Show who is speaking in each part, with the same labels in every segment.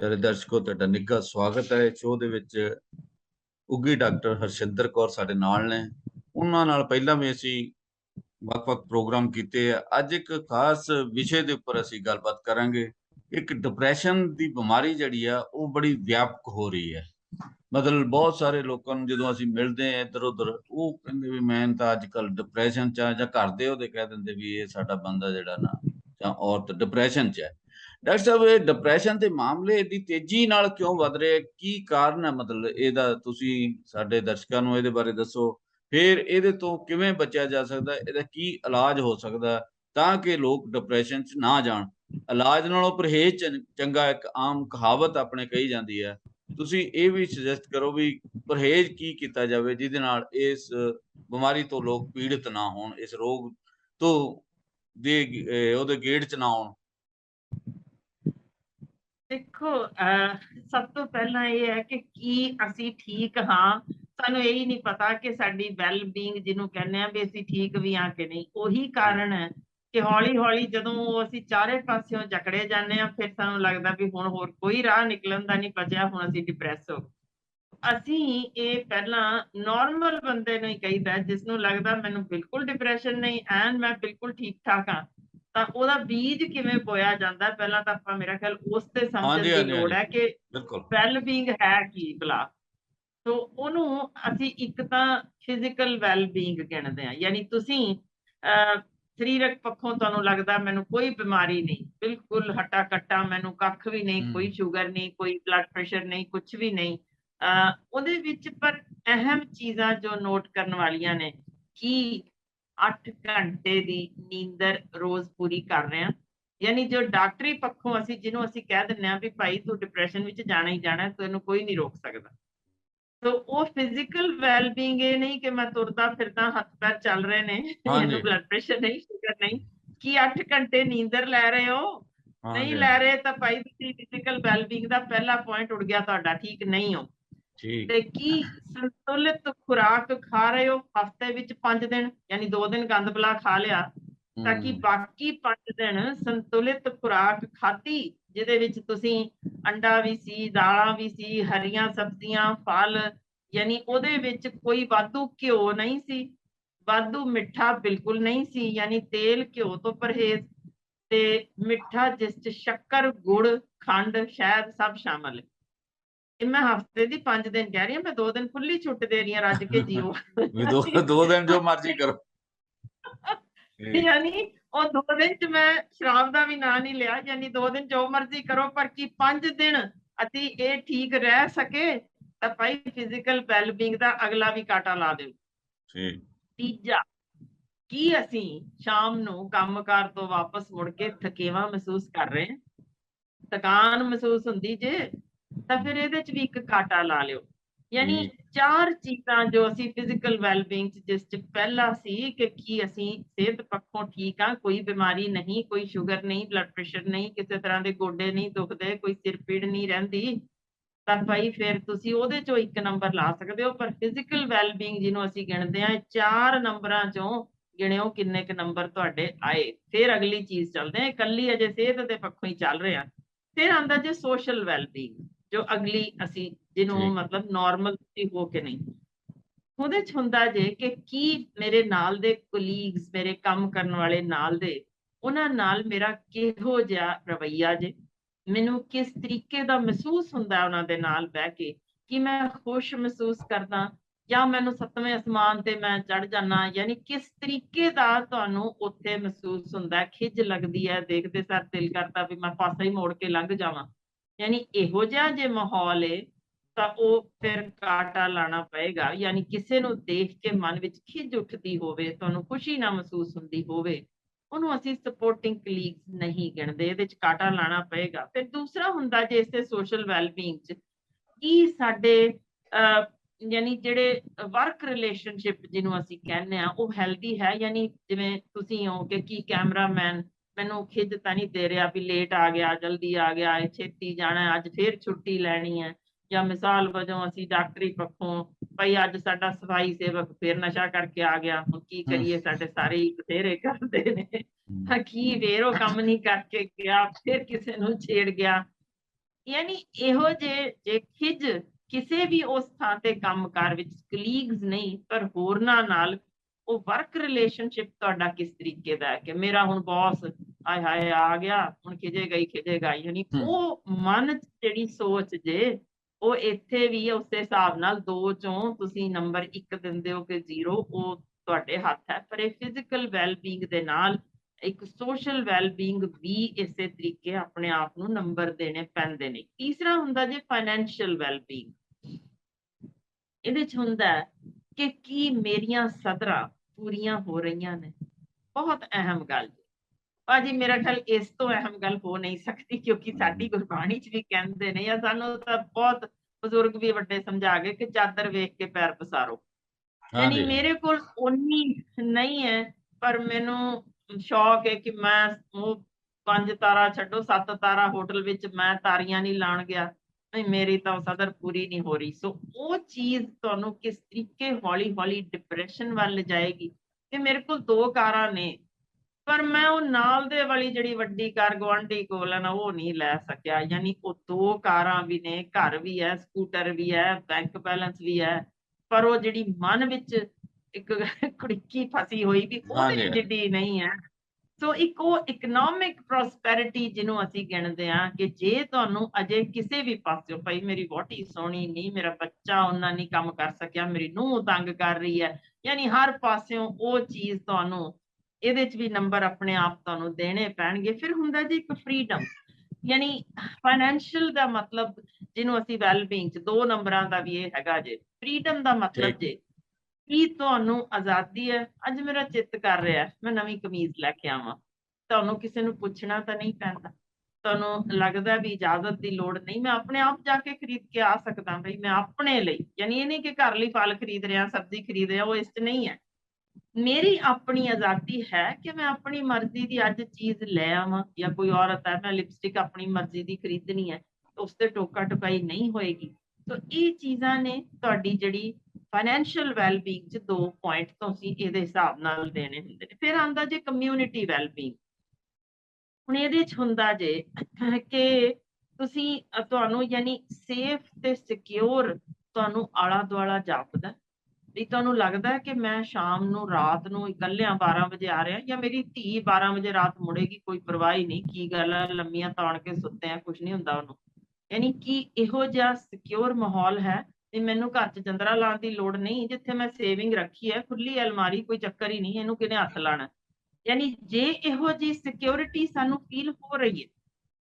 Speaker 1: ਪਿਆਰੇ ਦਰਸ਼ਕੋ, ਤੁਹਾਡਾ ਨਿੱਘਾ ਸਵਾਗਤ ਹੈ। ਸ਼ੋਅ ਦੇ ਵਿੱਚ ਉੱਗੀ ਡਾਕਟਰ ਹਰਸ਼ਿੰਦਰ ਕੌਰ ਸਾਡੇ ਨਾਲ ਨੇ। ਉਹਨਾਂ ਨਾਲ ਪਹਿਲਾਂ ਵੀ ਅਸੀਂ ਵੱਖ-ਵੱਖ ਪ੍ਰੋਗਰਾਮ ਕੀਤੇ ਆ। ਅੱਜ ਇੱਕ ਖਾਸ ਵਿਸ਼ੇ ਦੇ ਉੱਪਰ ਅਸੀਂ ਗੱਲਬਾਤ ਕਰਾਂਗੇ। ਇੱਕ ਡਿਪਰੈਸ਼ਨ ਦੀ ਬਿਮਾਰੀ ਜਿਹੜੀ ਆ, ਉਹ ਬੜੀ ਵਿਆਪਕ ਹੋ ਰਹੀ ਹੈ। ਮਤਲਬ ਬਹੁਤ ਸਾਰੇ ਲੋਕਾਂ ਨੂੰ ਜਦੋਂ ਅਸੀਂ ਮਿਲਦੇ ਆ ਇੱਧਰ ਉੱਧਰ ਉਹ ਕਹਿੰਦੇ ਵੀ ਮੈਂ ਤਾਂ ਅੱਜ ਕੱਲ ਡਿਪਰੈਸ਼ਨ ਚ ਆ ਜਾਂ ਘਰ ਦੇ ਉਹਦੇ ਕਹਿ ਦਿੰਦੇ ਵੀ ਇਹ ਸਾਡਾ ਬੰਦਾ ਜਿਹੜਾ ਨਾ, ਜਾਂ ਔਰਤ ਡਿਪਰੈਸ਼ਨ ਚ ਹੈ। ਡਾਕਟਰ ਸਾਹਿਬ ਇਹ ਡਿਪਰੈਸ਼ਨ ਦੇ ਮਾਮਲੇ ਏਡੀ ਤੇਜ਼ੀ ਨਾਲ ਕਿਉਂ ਵੱਧ ਰਹੇ? ਕੀ ਕਾਰਨ ਹੈ? ਮਤਲਬ ਇਹਦਾ ਤੁਸੀਂ ਸਾਡੇ ਦਰਸ਼ਕਾਂ ਨੂੰ ਇਹਦੇ ਬਾਰੇ ਦੱਸੋ। ਫਿਰ ਇਹਦੇ ਤੋਂ ਕਿਵੇਂ ਬਚਿਆ ਜਾ ਸਕਦਾ? ਇਹਦਾ ਕੀ ਇਲਾਜ ਹੋ ਸਕਦਾ? ਤਾਂ ਕਿ ਲੋਕ ਡਿਪਰੈਸ਼ਨ 'ਚ ਨਾ ਜਾਣ। ਇਲਾਜ ਨਾਲੋਂ ਪਰਹੇਜ਼ ਚੰਗਾ ਇੱਕ ਆਮ ਕਹਾਵਤ ਆਪਣੇ ਕਹੀ ਜਾਂਦੀ ਹੈ। ਤੁਸੀਂ ਇਹ ਵੀ ਸੁਜੈਸਟ ਕਰੋ ਵੀ ਪਰਹੇਜ਼ ਕੀ ਕੀਤਾ ਜਾਵੇ ਜਿਹਦੇ ਨਾਲ ਇਸ ਬਿਮਾਰੀ ਤੋਂ ਲੋਕ ਪੀੜਤ ਨਾ ਹੋਣ, ਇਸ ਰੋਗ ਤੋਂ ਦੇ ਉਹਦੇ ਗੇੜ 'ਚ ਨਾ ਆਉਣ।
Speaker 2: ਦੇਖੋ, ਅਹ, ਸਭ ਤੋਂ ਪਹਿਲਾਂ ਇਹ ਹੈ ਕਿ ਕੀ ਅਸੀਂ ਠੀਕ ਹਾਂ। ਸਾਨੂੰ ਇਹ ਹੀ ਨਹੀਂ ਪਤਾ ਕਿ ਸਾਡੀ ਵੈਲ ਬੀਇੰਗ ਜਿਹਨੂੰ ਕਹਿੰਦੇ ਆ ਵੀ ਅਸੀਂ ਠੀਕ ਵੀ ਹਾਂ ਕਿ ਨਹੀਂ। ਉਹੀ ਕਾਰਨ ਹੈ ਕਿ ਹੌਲੀ ਹੌਲੀ ਜਦੋਂ ਅਸੀਂ ਚਾਰੇ ਪਾਸਿਓਂ ਜਕੜੇ ਜਾਂਦੇ ਆ ਫਿਰ ਸਾਨੂੰ ਲੱਗਦਾ ਵੀ ਹੁਣ ਹੋਰ ਕੋਈ ਰਾਹ ਨਿਕਲਣ ਦਾ ਨਹੀਂ ਬਚਿਆ, ਹੁਣ ਅਸੀਂ ਡਿਪਰੈਸ ਹੋ ਅਸੀਂ ਇਹ ਪਹਿਲਾਂ ਨਾਰਮਲ ਬੰਦੇ ਨੂੰ ਹੀ ਕਹੀਦਾ ਜਿਸ ਨੂੰ ਲੱਗਦਾ ਮੈਨੂੰ ਬਿਲਕੁਲ ਡਿਪਰੈਸ਼ਨ ਨਹੀਂ, ਐਨ ਮੈਂ ਬਿਲਕੁਲ ਠੀਕ ਠਾਕ ਹਾਂ। ਤਾਂ ਉਹਦਾ ਬੀਜ ਕਿਵੇਂ ਬੋਇਆ ਜਾਂਦਾ ਪਹਿਲਾਂ ਤਾਂ ਆਪਾਂ ਮੇਰਾ ਖਿਆਲ ਉਸ ਤੇ ਸਮਝਣ ਦੀ ਲੋੜ ਹੈ ਕਿ ਵੈਲ ਬੀਇੰਗ ਹੈ ਕੀ ਭਲਾ ਸੋ ਉਹਨੂੰ ਅਸੀਂ ਇੱਕ ਤਾਂ ਫਿਜ਼ੀਕਲ ਵੈਲ ਬੀਇੰਗ ਗਿਣਦੇ ਆ ਯਾਨੀ ਤੁਸੀਂ ਸਰੀਰਕ ਪੱਖੋਂ ਤੁਹਾਨੂੰ ਲੱਗਦਾ ਮੈਨੂੰ ਕੋਈ ਬਿਮਾਰੀ ਨਹੀਂ ਬਿਲਕੁਲ ਹੱਟਾ ਕੱਟਾ ਮੈਨੂੰ ਕੱਖ ਵੀ ਨਹੀਂ। ਕੋਈ ਸ਼ੂਗਰ ਨਹੀਂ ਕੋਈ ਬਲੱਡ ਪ੍ਰੈਸ਼ਰ ਨਹੀਂ ਕੁਝ ਵੀ ਨਹੀਂ। ਉਹਦੇ ਵਿੱਚ ਪਰ ਅਹਿਮ ਚੀਜ਼ਾਂ ਜੋ ਨੋਟ ਕਰਨ ਵਾਲੀਆਂ ਨੇ ਕਿ 8 ਘੰਟੇ ਦੀ ਨੀਂਦਰ ਰੋਜ਼ ਪੂਰੀ ਕਰ ਰਹੇ ਹਾਂ। ਯਾਨੀ ਜੋ ਡਾਕਟਰੀ ਪੱਖੋਂ ਅਸੀਂ ਜਿਹਨੂੰ ਅਸੀਂ ਕਹਿ ਦਿੰਦੇ ਆ ਵੀ ਭਾਈ ਤੂੰ ਡਿਪਰੈਸ਼ਨ ਵਿੱਚ ਜਾਣਾ ਹੀ ਜਾਣਾ ਤੈਨੂੰ ਕੋਈ ਨਹੀਂ ਰੋਕ ਸਕਦਾ। ਸੋ ਉਹ ਫਿਜ਼ੀਕਲ ਵੈਲ ਬੀਇੰਗ ਇਹ ਨਹੀਂ ਕਿ ਮੈਂ ਤੁਰਦਾ ਫਿਰਦਾ ਹੱਥ ਪੈਰ ਚੱਲ ਰਹੇ ਨੇ। ਮੈਨੂੰ ਬਲੱਡ ਪ੍ਰੈਸ਼ਰ ਨਹੀਂ ਸ਼ੂਗਰ ਨਹੀਂ ਕੀ 8 ਘੰਟੇ ਨੀਂਦਰ ਲੈ ਰਹੇ ਹੋ? ਨਹੀਂ ਲੈ ਰਹੇ ਤਾਂ ਭਾਈ ਤੁਸੀਂ ਫਿਜ਼ੀਕਲ ਵੈਲ ਬੀਇੰਗ ਦਾ ਪਹਿਲਾ ਪੁਆਇੰਟ ਉੱਡ ਗਿਆ ਤੁਹਾਡਾ ਠੀਕ ਨਹੀਂ ਹੋ।
Speaker 1: ਠੀਕ।
Speaker 2: ਤੇ ਕੀ ਸੰਤੁਲਿਤ ਖੁਰਾਕ ਖਾ ਰਹੇ ਹੋ ਹਫ਼ਤੇ ਵਿੱਚ 5 ਦਿਨ ਯਾਨੀ 2 ਦਿਨ ਗੰਦ ਬਲਾ ਖਾ ਲਿਆ ਤਾਂ ਕਿ ਬਾਕੀ 5 ਦਿਨ ਸੰਤੁਲਿਤ ਖੁਰਾਕ ਖਾਧੀ ਜਿਹਦੇ ਵਿੱਚ ਤੁਸੀਂ ਅੰਡਾ ਵੀ ਸੀ ਦਾਲਾਂ ਵੀ ਸੀ ਹਰੀਆਂ ਸਬਜ਼ੀਆਂ ਫਲ ਯਾਨੀ ਉਹਦੇ ਵਿੱਚ ਕੋਈ ਵਾਧੂ ਘਿਓ ਨਹੀਂ ਸੀ ਵਾਧੂ ਮਿੱਠਾ ਬਿਲਕੁਲ ਨਹੀਂ ਸੀ ਯਾਨੀ ਤੇਲ ਘਿਓ ਤੋਂ ਪਰਹੇਜ਼ ਤੇ ਮਿੱਠਾ ਜਿਸ ਚ ਸ਼ੱਕਰ ਗੁੜ ਖੰਡ ਸ਼ਹਿਦ ਸਭ ਸ਼ਾਮਲ। ਹੈ ਮੈਂ ਹਫ਼ਤੇ ਦੀ 5 ਦਿਨ ਕਹਿ ਰਹੀ ਹਾਂ ਮੈਂ 2 ਦਿਨ ਖੁੱਲੀ ਛੁੱਟ ਦੇ ਰਹੀ ਹਾਂ ਰੱਜ ਕੇ ਜੀਓ।
Speaker 1: ਵੀ ਦੋ ਦੋ ਦਿਨ ਜੋ ਮਰਜ਼ੀ ਕਰੋ।
Speaker 2: ਯਾਨੀ ਉਹ ਦੋ ਦਿਨ ਚ ਮੈਂ ਸ਼ਰਾਬ ਦਾ ਵੀ ਨਾਂ ਨਹੀਂ ਲਿਆ ਯਾਨੀ ਦੋ ਦਿਨ ਜੋ ਮਰਜ਼ੀ ਕਰੋ ਪਰ ਕੀ ਪੰਜ ਦਿਨ ਅਸੀਂ ਇਹ ਠੀਕ ਰਹਿ ਸਕੇ ਤਾਂ ਭਾਈ ਫਿਜ਼ੀਕਲ ਵੈਲਬੀਇੰਗ ਦਾ ਅਗਲਾ ਵੀ ਕਾਟਾ ਲਾ ਦਿਓ।
Speaker 1: ਠੀਕ।
Speaker 2: ਤੀਜਾ ਕੀ ਅਸੀਂ ਸ਼ਾਮ ਨੂੰ ਕੰਮਕਾਰ ਤੋਂ ਵਾਪਸ ਮੁੜ ਕੇ ਥਕੇਵਾ ਮਹਿਸੂਸ ਕਰ ਰਹੇ ਹਾਂ? ਥਕਾਨ ਮਹਿਸੂਸ ਹੁੰਦੀ ਜੇ ਤਾਂ ਫਿਰ ਇਹਦੇ ਚ ਵੀ ਇੱਕ ਕਾਟਾ ਲਾ ਲਿਓ। ਯਾਨੀ। ਚਾਰ ਚੀਜ਼ਾਂ ਜੋ ਅਸੀਂ ਫਿਜ਼ੀਕਲ ਵੈਲਬੀਇੰਗ ਚ ਜਿਸ ਚ ਪਹਿਲਾ ਸੀ ਕਿ ਕੀ ਅਸੀਂ ਸਿਹਤ ਪੱਖੋਂ ਠੀਕ ਆ ਕੋਈ ਬਿਮਾਰੀ ਨਹੀਂ ਕੋਈ ਸ਼ੂਗਰ ਨਹੀਂ ਬਲੱਡ ਪ੍ਰੈਸ਼ਰ ਨਹੀਂ ਕਿਸੇ ਤਰ੍ਹਾਂ ਦੇ ਗੋਡੇ ਨਹੀਂ ਦੁਖਦੇ ਕੋਈ ਸਿਰ ਪੀੜ ਨਹੀਂ ਰਹਿੰਦੀ ਤਾਂ ਭਾਈ ਫਿਰ ਤੁਸੀਂ ਉਹਦੇ ਚੋਂ ਇੱਕ ਨੰਬਰ ਲਾ ਸਕਦੇ ਹੋ। ਪਰ ਫਿਜ਼ੀਕਲ ਵੈਲਬੀਇੰਗ ਜਿਹਨੂੰ ਅਸੀਂ ਗਿਣਦੇ ਆ ਚਾਰ ਨੰਬਰਾਂ ਚੋਂ ਗਿਣਿਓ ਕਿੰਨੇ ਕ ਨੰਬਰ ਤੁਹਾਡੇ ਆਏ। ਫਿਰ ਅਗਲੀ ਚੀਜ਼ ਚੱਲਦੇ ਆ ਇਕੱਲੀ ਅਜੇ ਸਿਹਤ ਦੇ ਪੱਖੋਂ ਹੀ ਚੱਲ ਰਹੇ ਆ ਫਿਰ ਆਂਦਾ ਜੇ ਸੋਸ਼ਲ ਵੈਲਬੀਇੰਗ ਜੋ ਅਗਲੀ ਅਸੀਂ ਜਿਹਨੂੰ। ਮਤਲਬ ਨਾਰਮਲ ਤੁਸੀਂ ਹੋ ਕੇ ਨਹੀਂ। ਉਹਦੇ ਚ ਹੁੰਦਾ ਜੇ ਕਿ ਕੀ ਮੇਰੇ ਨਾਲ ਦੇ ਕੋਲੀਗਸ ਮੇਰੇ ਕੰਮ ਕਰਨ ਵਾਲੇ ਨਾਲ ਦੇ ਉਹਨਾਂ ਨਾਲ ਮੇਰਾ ਕਿਹੋ ਜਿਹਾ ਰਵਈਆ ਜੇ? ਮੈਨੂੰ ਕਿਸ ਤਰੀਕੇ ਦਾ ਮਹਿਸੂਸ ਹੁੰਦਾ ਉਹਨਾਂ ਦੇ ਨਾਲ ਬਹਿ ਕੇ? ਕਿ ਮੈਂ ਖੁਸ਼ ਮਹਿਸੂਸ ਕਰਦਾ? ਜਾਂ ਮੈਨੂੰ ਸੱਤਵੇਂ ਅਸਮਾਨ ਤੇ ਮੈਂ ਚੜ ਜਾਣਾ ਯਾਨੀ ਕਿਸ ਤਰੀਕੇ ਦਾ ਤੁਹਾਨੂੰ ਉੱਥੇ ਮਹਿਸੂਸ ਹੁੰਦਾ ਖਿਜ ਲੱਗਦੀ ਹੈ ਦੇਖਦੇ ਸਰ ਦਿਲ ਕਰਦਾ ਵੀ ਮੈਂ ਪਾਸਾ ਹੀ ਮੋੜ ਕੇ ਲੰਘ ਜਾਵਾਂ। ਯਾਨੀ ਇਹੋ ਜਿਹਾ ਜੇ ਮਾਹੌਲ ਏ, ਤਾਂ ਉਹ ਫਿਰ ਕਾਟਾ ਲਾਣਾ ਪਏਗਾ। ਯਾਨੀ ਕਿਸੇ ਨੂੰ ਦੇਖ ਕੇ ਮਨ ਵਿੱਚ ਖਿਜ ਉੱਠਦੀ ਹੋਵੇ, ਤੁਹਾਨੂੰ ਖੁਸ਼ੀ ਨਾ ਮਹਿਸੂਸ ਹੁੰਦੀ ਹੋਵੇ, ਉਹਨੂੰ ਅਸੀਂ ਸਪੋਰਟਿੰਗ ਕਲੀਗਸ ਨਹੀਂ ਗਿਣਦੇ, ਇਹਦੇ ਚ ਕਾਟਾ ਲਾਣਾ ਪਏਗਾ। ਫਿਰ ਦੂਸਰਾ ਹੁੰਦਾ ਜੇ ਇਸੇ ਸੋਸ਼ਲ ਵੈਲਬੀਇੰਗ ਚ, ਕੀ ਸਾਡੇ ਯਾਨੀ ਜਿਹੜੇ ਵਰਕ ਰਿਲੇਸ਼ਨਸ਼ਿਪ ਜਿਹਨੂੰ ਅਸੀਂ ਕਹਿੰਦੇ ਆ, ਉਹ ਹੈਲਦੀ ਹੈ? ਯਾਨੀ ਜਿਵੇਂ ਤੁਸੀਂ ਹੋ ਕਿ ਕੀ ਕੈਮਰਾਮੈਨ ਮੈਨੂੰ ਖਿੱਚ ਤਾਂ ਨਹੀਂ ਦੇ ਰਿਹਾ ਵੀ ਲੇਟ ਆ ਗਿਆ ਜਲਦੀ ਆ ਗਿਆ ਇਹ ਛੇਤੀ ਜਾਣਾ ਹੈ, ਅੱਜ ਫੇਰ ਛੁੱਟੀ ਲੈਣੀ ਹੈ ਜਾਂ ਮਿਸਾਲ ਵਜੋਂ ਅਸੀਂ ਡਾਕਟਰੀ ਪੱਖੋਂ ਭਈ ਅੱਜ ਸਾਡਾ ਸਫ਼ਾਈ ਸੇਵਕ ਫੇਰ ਨਸ਼ਾ ਕਰਕੇ ਆ ਗਿਆ ਹੁਣ ਕੀ ਕਰੀਏ ਸਾਡੇ ਸਾਰੇ ਹੀ ਬਥੇਰੇ ਕਰਦੇ ਨੇ।
Speaker 1: ਹਮ,
Speaker 2: ਹਾਂ ਕੀ ਫੇਰ ਉਹ ਕੰਮ ਨਹੀਂ ਕਰਕੇ ਗਿਆ ਫਿਰ ਕਿਸੇ ਨੂੰ ਛੇੜ ਗਿਆ। ਯਾਨੀ ਇਹੋ ਜੇ ਜੇ ਖਿਜ ਕਿਸੇ ਵੀ ਉਸ ਥਾਂ ਤੇ ਕੰਮਕਾਰ ਵਿੱਚ ਕਲੀਗਸ ਨਹੀਂ ਪਰ ਹੋਰਨਾਂ ਨਾਲ ਉਹ ਵਰਕ ਰਿਲੇਸ਼ਨਸ਼ਿਪ ਤੁਹਾਡਾ ਕਿਸ ਤਰੀਕੇ ਦਾ ਹੈ ਕਿ ਮੇਰਾ ਹੁਣ ਬੌਸ ਹਾਏ ਹਾਏ ਆ ਗਿਆ ਹੁਣ ਖਿਜੇਗਾ ਹੀ ਖਿਜੇਗਾ ਹੀ। ਯਾਨੀ। ਉਹ ਮਨ 'ਚ ਜਿਹੜੀ ਸੋਚ ਜੇ ਉਹ ਇੱਥੇ ਵੀ ਉਸੇ ਹਿਸਾਬ ਨਾਲ ਦੋ ਚੋਂ ਤੁਸੀਂ ਨੰਬਰ 1 ਦਿੰਦੇ ਹੋ ਕਿ 0 ਉਹ ਤੁਹਾਡੇ ਹੱਥ ਹੈ। ਪਰ ਇਹ ਫਿਜ਼ੀਕਲ ਵੈਲਬੀਇੰਗ ਦੇ ਨਾਲ ਇੱਕ ਸੋਸ਼ਲ ਵੈਲਬੀਇੰਗ ਵੀ ਇਸੇ ਤਰੀਕੇ ਆਪਣੇ ਆਪ ਨੂੰ ਨੰਬਰ ਦੇਣੇ ਪੈਂਦੇ ਨੇ। ਤੀਸਰਾ ਹੁੰਦਾ ਜੇ ਫਾਈਨੈਂਸ਼ੀਅਲ ਵੈਲਬੀਇੰਗ ਇਹਦੇ ਚ ਹੁੰਦਾ ਕਿ ਕੀ ਮੇਰੀਆਂ ਸਦਰਾਂ ਪੂਰੀਆਂ ਹੋ ਰਹੀਆਂ ਨੇ। ਬਹੁਤ ਅਹਿਮ ਗੱਲ। ਭਾਜੀ ਮੇਰਾ ਖਿਆਲ ਇਸ ਤੋਂ ਅਹਿਮ ਗੱਲ ਹੋ ਨਹੀਂ ਸਕਦੀ ਕਿਉਂਕਿ ਸਾਡੀ ਗੁਰਬਾਣੀ ਚ ਵੀ ਕਹਿੰਦੇ ਨੇ ਜਾਂ ਸਾਨੂੰ ਤਾਂ ਬਹੁਤ ਬਜ਼ੁਰਗ ਵੀ ਵੱਡੇ ਸਮਝਾ ਗਏ ਕਿ ਚਾਦਰ ਵੇਖ ਕੇ ਪੈਰ ਪਸਾਰੋ। ਯਾਨੀ ਮੇਰੇ ਕੋਲ ਉਨੀ ਨਹੀਂ ਹੈ ਪਰ ਮੈਨੂੰ ਸ਼ੌਕ ਹੈ ਕਿ ਮੈਂ ਉਹ ਪੰਜ ਤਾਰਾ ਛੱਡੋ ਸੱਤ ਤਾਰਾ ਹੋਟਲ ਵਿੱਚ ਮੈਂ ਤਾਰੀਆਂ ਨਹੀਂ ਲਾਣ ਗਿਆ ਨਹੀਂ ਮੇਰੀ ਤਾਂ ਸਦਰ ਪੂਰੀ ਨਹੀਂ ਹੋ ਰਹੀ। ਸੋ ਉਹ ਚੀਜ਼ ਤੁਹਾਨੂੰ ਕਿਸ ਤਰੀਕੇ ਹੌਲੀ ਹੌਲੀ ਡਿਪਰੈਸ਼ਨ ਵੱਲ ਲਿਜਾਏਗੀ ਕਿ ਮੇਰੇ ਕੋਲ ਦੋ ਕਾਰਾਂ ਨੇ ਪਰ ਮੈਂ ਉਹ ਨਾਲ ਦੇ ਵਾਲੀ ਜਿਹੜੀ ਵੱਡੀ ਕਾਰ ਗੁਆਂਢੀ ਕੋਲ ਹੈ ਨਾ ਉਹ ਨਹੀਂ ਲੈ ਸਕਿਆ ਯਾਨੀ ਉਹ ਦੋ ਕਾਰਾਂ ਵੀ ਨੇ ਘਰ ਵੀ ਹੈ ਸਕੂਟਰ ਵੀ ਹੈ ਬੈਂਕ ਬੈਲੈਂਸ ਵੀ ਹੈ ਪਰ ਉਹ ਜਿਹੜੀ ਮਨ ਵਿੱਚ ਇੱਕ ਕੁੜਕੀ ਫਸੀ ਹੋਈ ਵੀ ਉਹਦੇ। ਜਿੱਡੀ ਨਹੀਂ ਹੈ ਸੋ ਇੱਕ ਉਹ ਇਕਨੋਮਿਕ ਪ੍ਰੋਸਪੈਰਿਟੀ ਜਿਹਨੂੰ ਅਸੀਂ ਗਿਣਦੇ ਹਾਂ ਕਿ ਜੇ ਤੁਹਾਨੂੰ ਅਜੇ ਕਿਸੇ ਵੀ ਪਾਸਿਓਂ ਭਾਈ ਮੇਰੀ ਵੋਟੀ ਸੋਹਣੀ ਨਹੀਂ ਮੇਰਾ ਬੱਚਾ ਉਹਨਾਂ ਨਹੀਂ ਕੰਮ ਕਰ ਸਕਿਆ ਮੇਰੀ ਨੂੰਹ ਤੰਗ ਕਰ ਰਹੀ ਹੈ ਯਾਨੀ ਹਰ ਪਾਸਿਓਂ ਉਹ ਚੀਜ਼ ਤੁਹਾਨੂੰ ਇਹਦੇ 'ਚ ਵੀ ਨੰਬਰ ਆਪਣੇ ਆਪ ਤੁਹਾਨੂੰ ਦੇਣੇ ਪੈਣਗੇ। ਫਿਰ ਹੁੰਦਾ ਜੀ ਇੱਕ ਫ੍ਰੀडम ਯਾਨੀ ਫਾਈਨੈਂਸ਼ੀਅਲ ਦਾ ਮਤਲਬ ਜਿਹਨੂੰ ਅਸੀਂ ਵੈਲਬੀਇੰਗ 'ਚ ਦੋ ਨੰਬਰਾਂ ਦਾ ਵੀ ਇਹ ਹੈਗਾ ਜੇ। ਫ੍ਰੀडम ਦਾ ਮਤਲਬ ਜੇ ਕੀ ਤੁਹਾਨੂੰ ਆਜ਼ਾਦੀ ਹੈ ਅੱਜ ਮੇਰਾ ਚਿੱਤ ਕਰ ਰਿਹਾ ਮੈਂ ਨਵੀਂ ਕਮੀਜ਼ ਲੈ ਕੇ ਆਵਾਂ। ਤੁਹਾਨੂੰ ਕਿਸੇ ਨੂੰ ਪੁੱਛਣਾ ਤਾਂ ਨਹੀਂ ਪੈਂਦਾ। ਤੁਹਾਨੂੰ ਲੱਗਦਾ ਵੀ ਇਜਾਜ਼ਤ ਦੀ ਲੋੜ ਨਹੀਂ ਮੈਂ ਆਪਣੇ ਆਪ ਜਾ ਕੇ ਖਰੀਦ ਕੇ ਆ ਸਕਦਾ ਬਈ ਮੈਂ ਆਪਣੇ ਲਈ ਯਾਨੀ ਇਹ ਨਹੀਂ ਕਿ ਘਰ ਲਈ ਫਲ ਖਰੀਦ ਰਿਹਾ ਸਬਜ਼ੀ ਖਰੀਦ ਰਿਹਾ ਉਹ ਇਸ 'ਚ ਨਹੀਂ ਹੈ। ਮੇਰੀ ਆਪਣੀ ਆਜ਼ਾਦੀ ਹੈ ਕਿ ਮੈਂ ਆਪਣੀ ਮਰਜ਼ੀ ਦੀ ਅੱਜ ਚੀਜ਼ ਲੈ ਆਵਾਂ ਜਾਂ ਕੋਈ ਔਰਤ ਹੈ, ਮੈਂ ਲਿਪਸਟਿਕ ਆਪਣੀ ਮਰਜ਼ੀ ਦੀ ਖਰੀਦਣੀ ਹੈ ਉਸ ਤੇ ਟੋਕਾ ਟੁਕਾਈ ਨਹੀਂ ਹੋਏਗੀ। ਸੋ ਇਹ ਚੀਜ਼ਾਂ ਨੇ ਤੁਹਾਡੀ ਜਿਹੜੀ ਫਾਈਨੈਂਸ਼ੀਅਲ ਵੈਲਬੀਇੰਗ ਚ ਦੋ ਪੁਆਇੰਟ ਤੁਸੀਂ ਇਹਦੇ ਹਿਸਾਬ ਨਾਲ ਦੇਣੇ ਹੁੰਦੇ ਨੇ। ਫਿਰ ਆਉਂਦਾ ਜੇ ਕਮਿਊਨਿਟੀ ਵੈਲਬੀਇੰਗ ਹੁਣ ਇਹਦੇ ਚ ਹੁੰਦਾ ਜੇ ਕਿ ਤੁਸੀਂ ਤੁਹਾਨੂੰ ਯਾਨੀ ਸੇਫ ਤੇ ਸਿਕਿਉਰ ਤੁਹਾਨੂੰ ਆਲਾ ਦੁਆਲਾ ਜਾਪਦਾ ਵੀ ਤੁਹਾਨੂੰ ਲੱਗਦਾ ਕਿ ਮੈਂ ਸ਼ਾਮ ਨੂੰ, ਰਾਤ ਨੂੰ ਇਕੱਲਿਆਂ 12 ਵਜੇ ਆ ਰਿਹਾ ਜਾਂ ਮੇਰੀ ਧੀ 12 ਵਜੇ ਰਾਤ ਮੁੜੇਗੀ, ਕੋਈ ਪਰਵਾਹ ਹੀ ਨਹੀਂ, ਕੀ ਗੱਲ ਹੈ, ਲੰਮੀਆਂ ਤਾਣ ਕੇ ਸੁੱਤੇ ਆ ਕੁਝ ਨਹੀਂ ਹੁੰਦਾ ਉਹਨੂੰ। ਯਾਨੀ ਕਿ ਇਹੋ ਜਿਹਾ ਸਿਕਿਉਰ ਮਾਹੌਲ ਹੈ ਤੇ ਮੈਨੂੰ ਘਰ 'ਚ ਜੰਦਰਾ ਲਾਉਣ ਦੀ ਲੋੜ ਨਹੀਂ, ਜਿੱਥੇ ਮੈਂ ਸੇਵਿੰਗ ਰੱਖੀ ਹੈ ਖੁੱਲੀ ਅਲਮਾਰੀ ਕੋਈ ਚੱਕਰ ਹੀ ਨਹੀਂ, ਇਹਨੂੰ ਕਿਹਨੇ ਹੱਥ ਲਾਣਾ ਯਾਨੀ ਜੇ ਇਹੋ ਜੀ ਸਿਕਿਉਰਿਟੀ ਸਾਨੂੰ ਫੀਲ ਹੋ ਰਹੀ ਹੈ,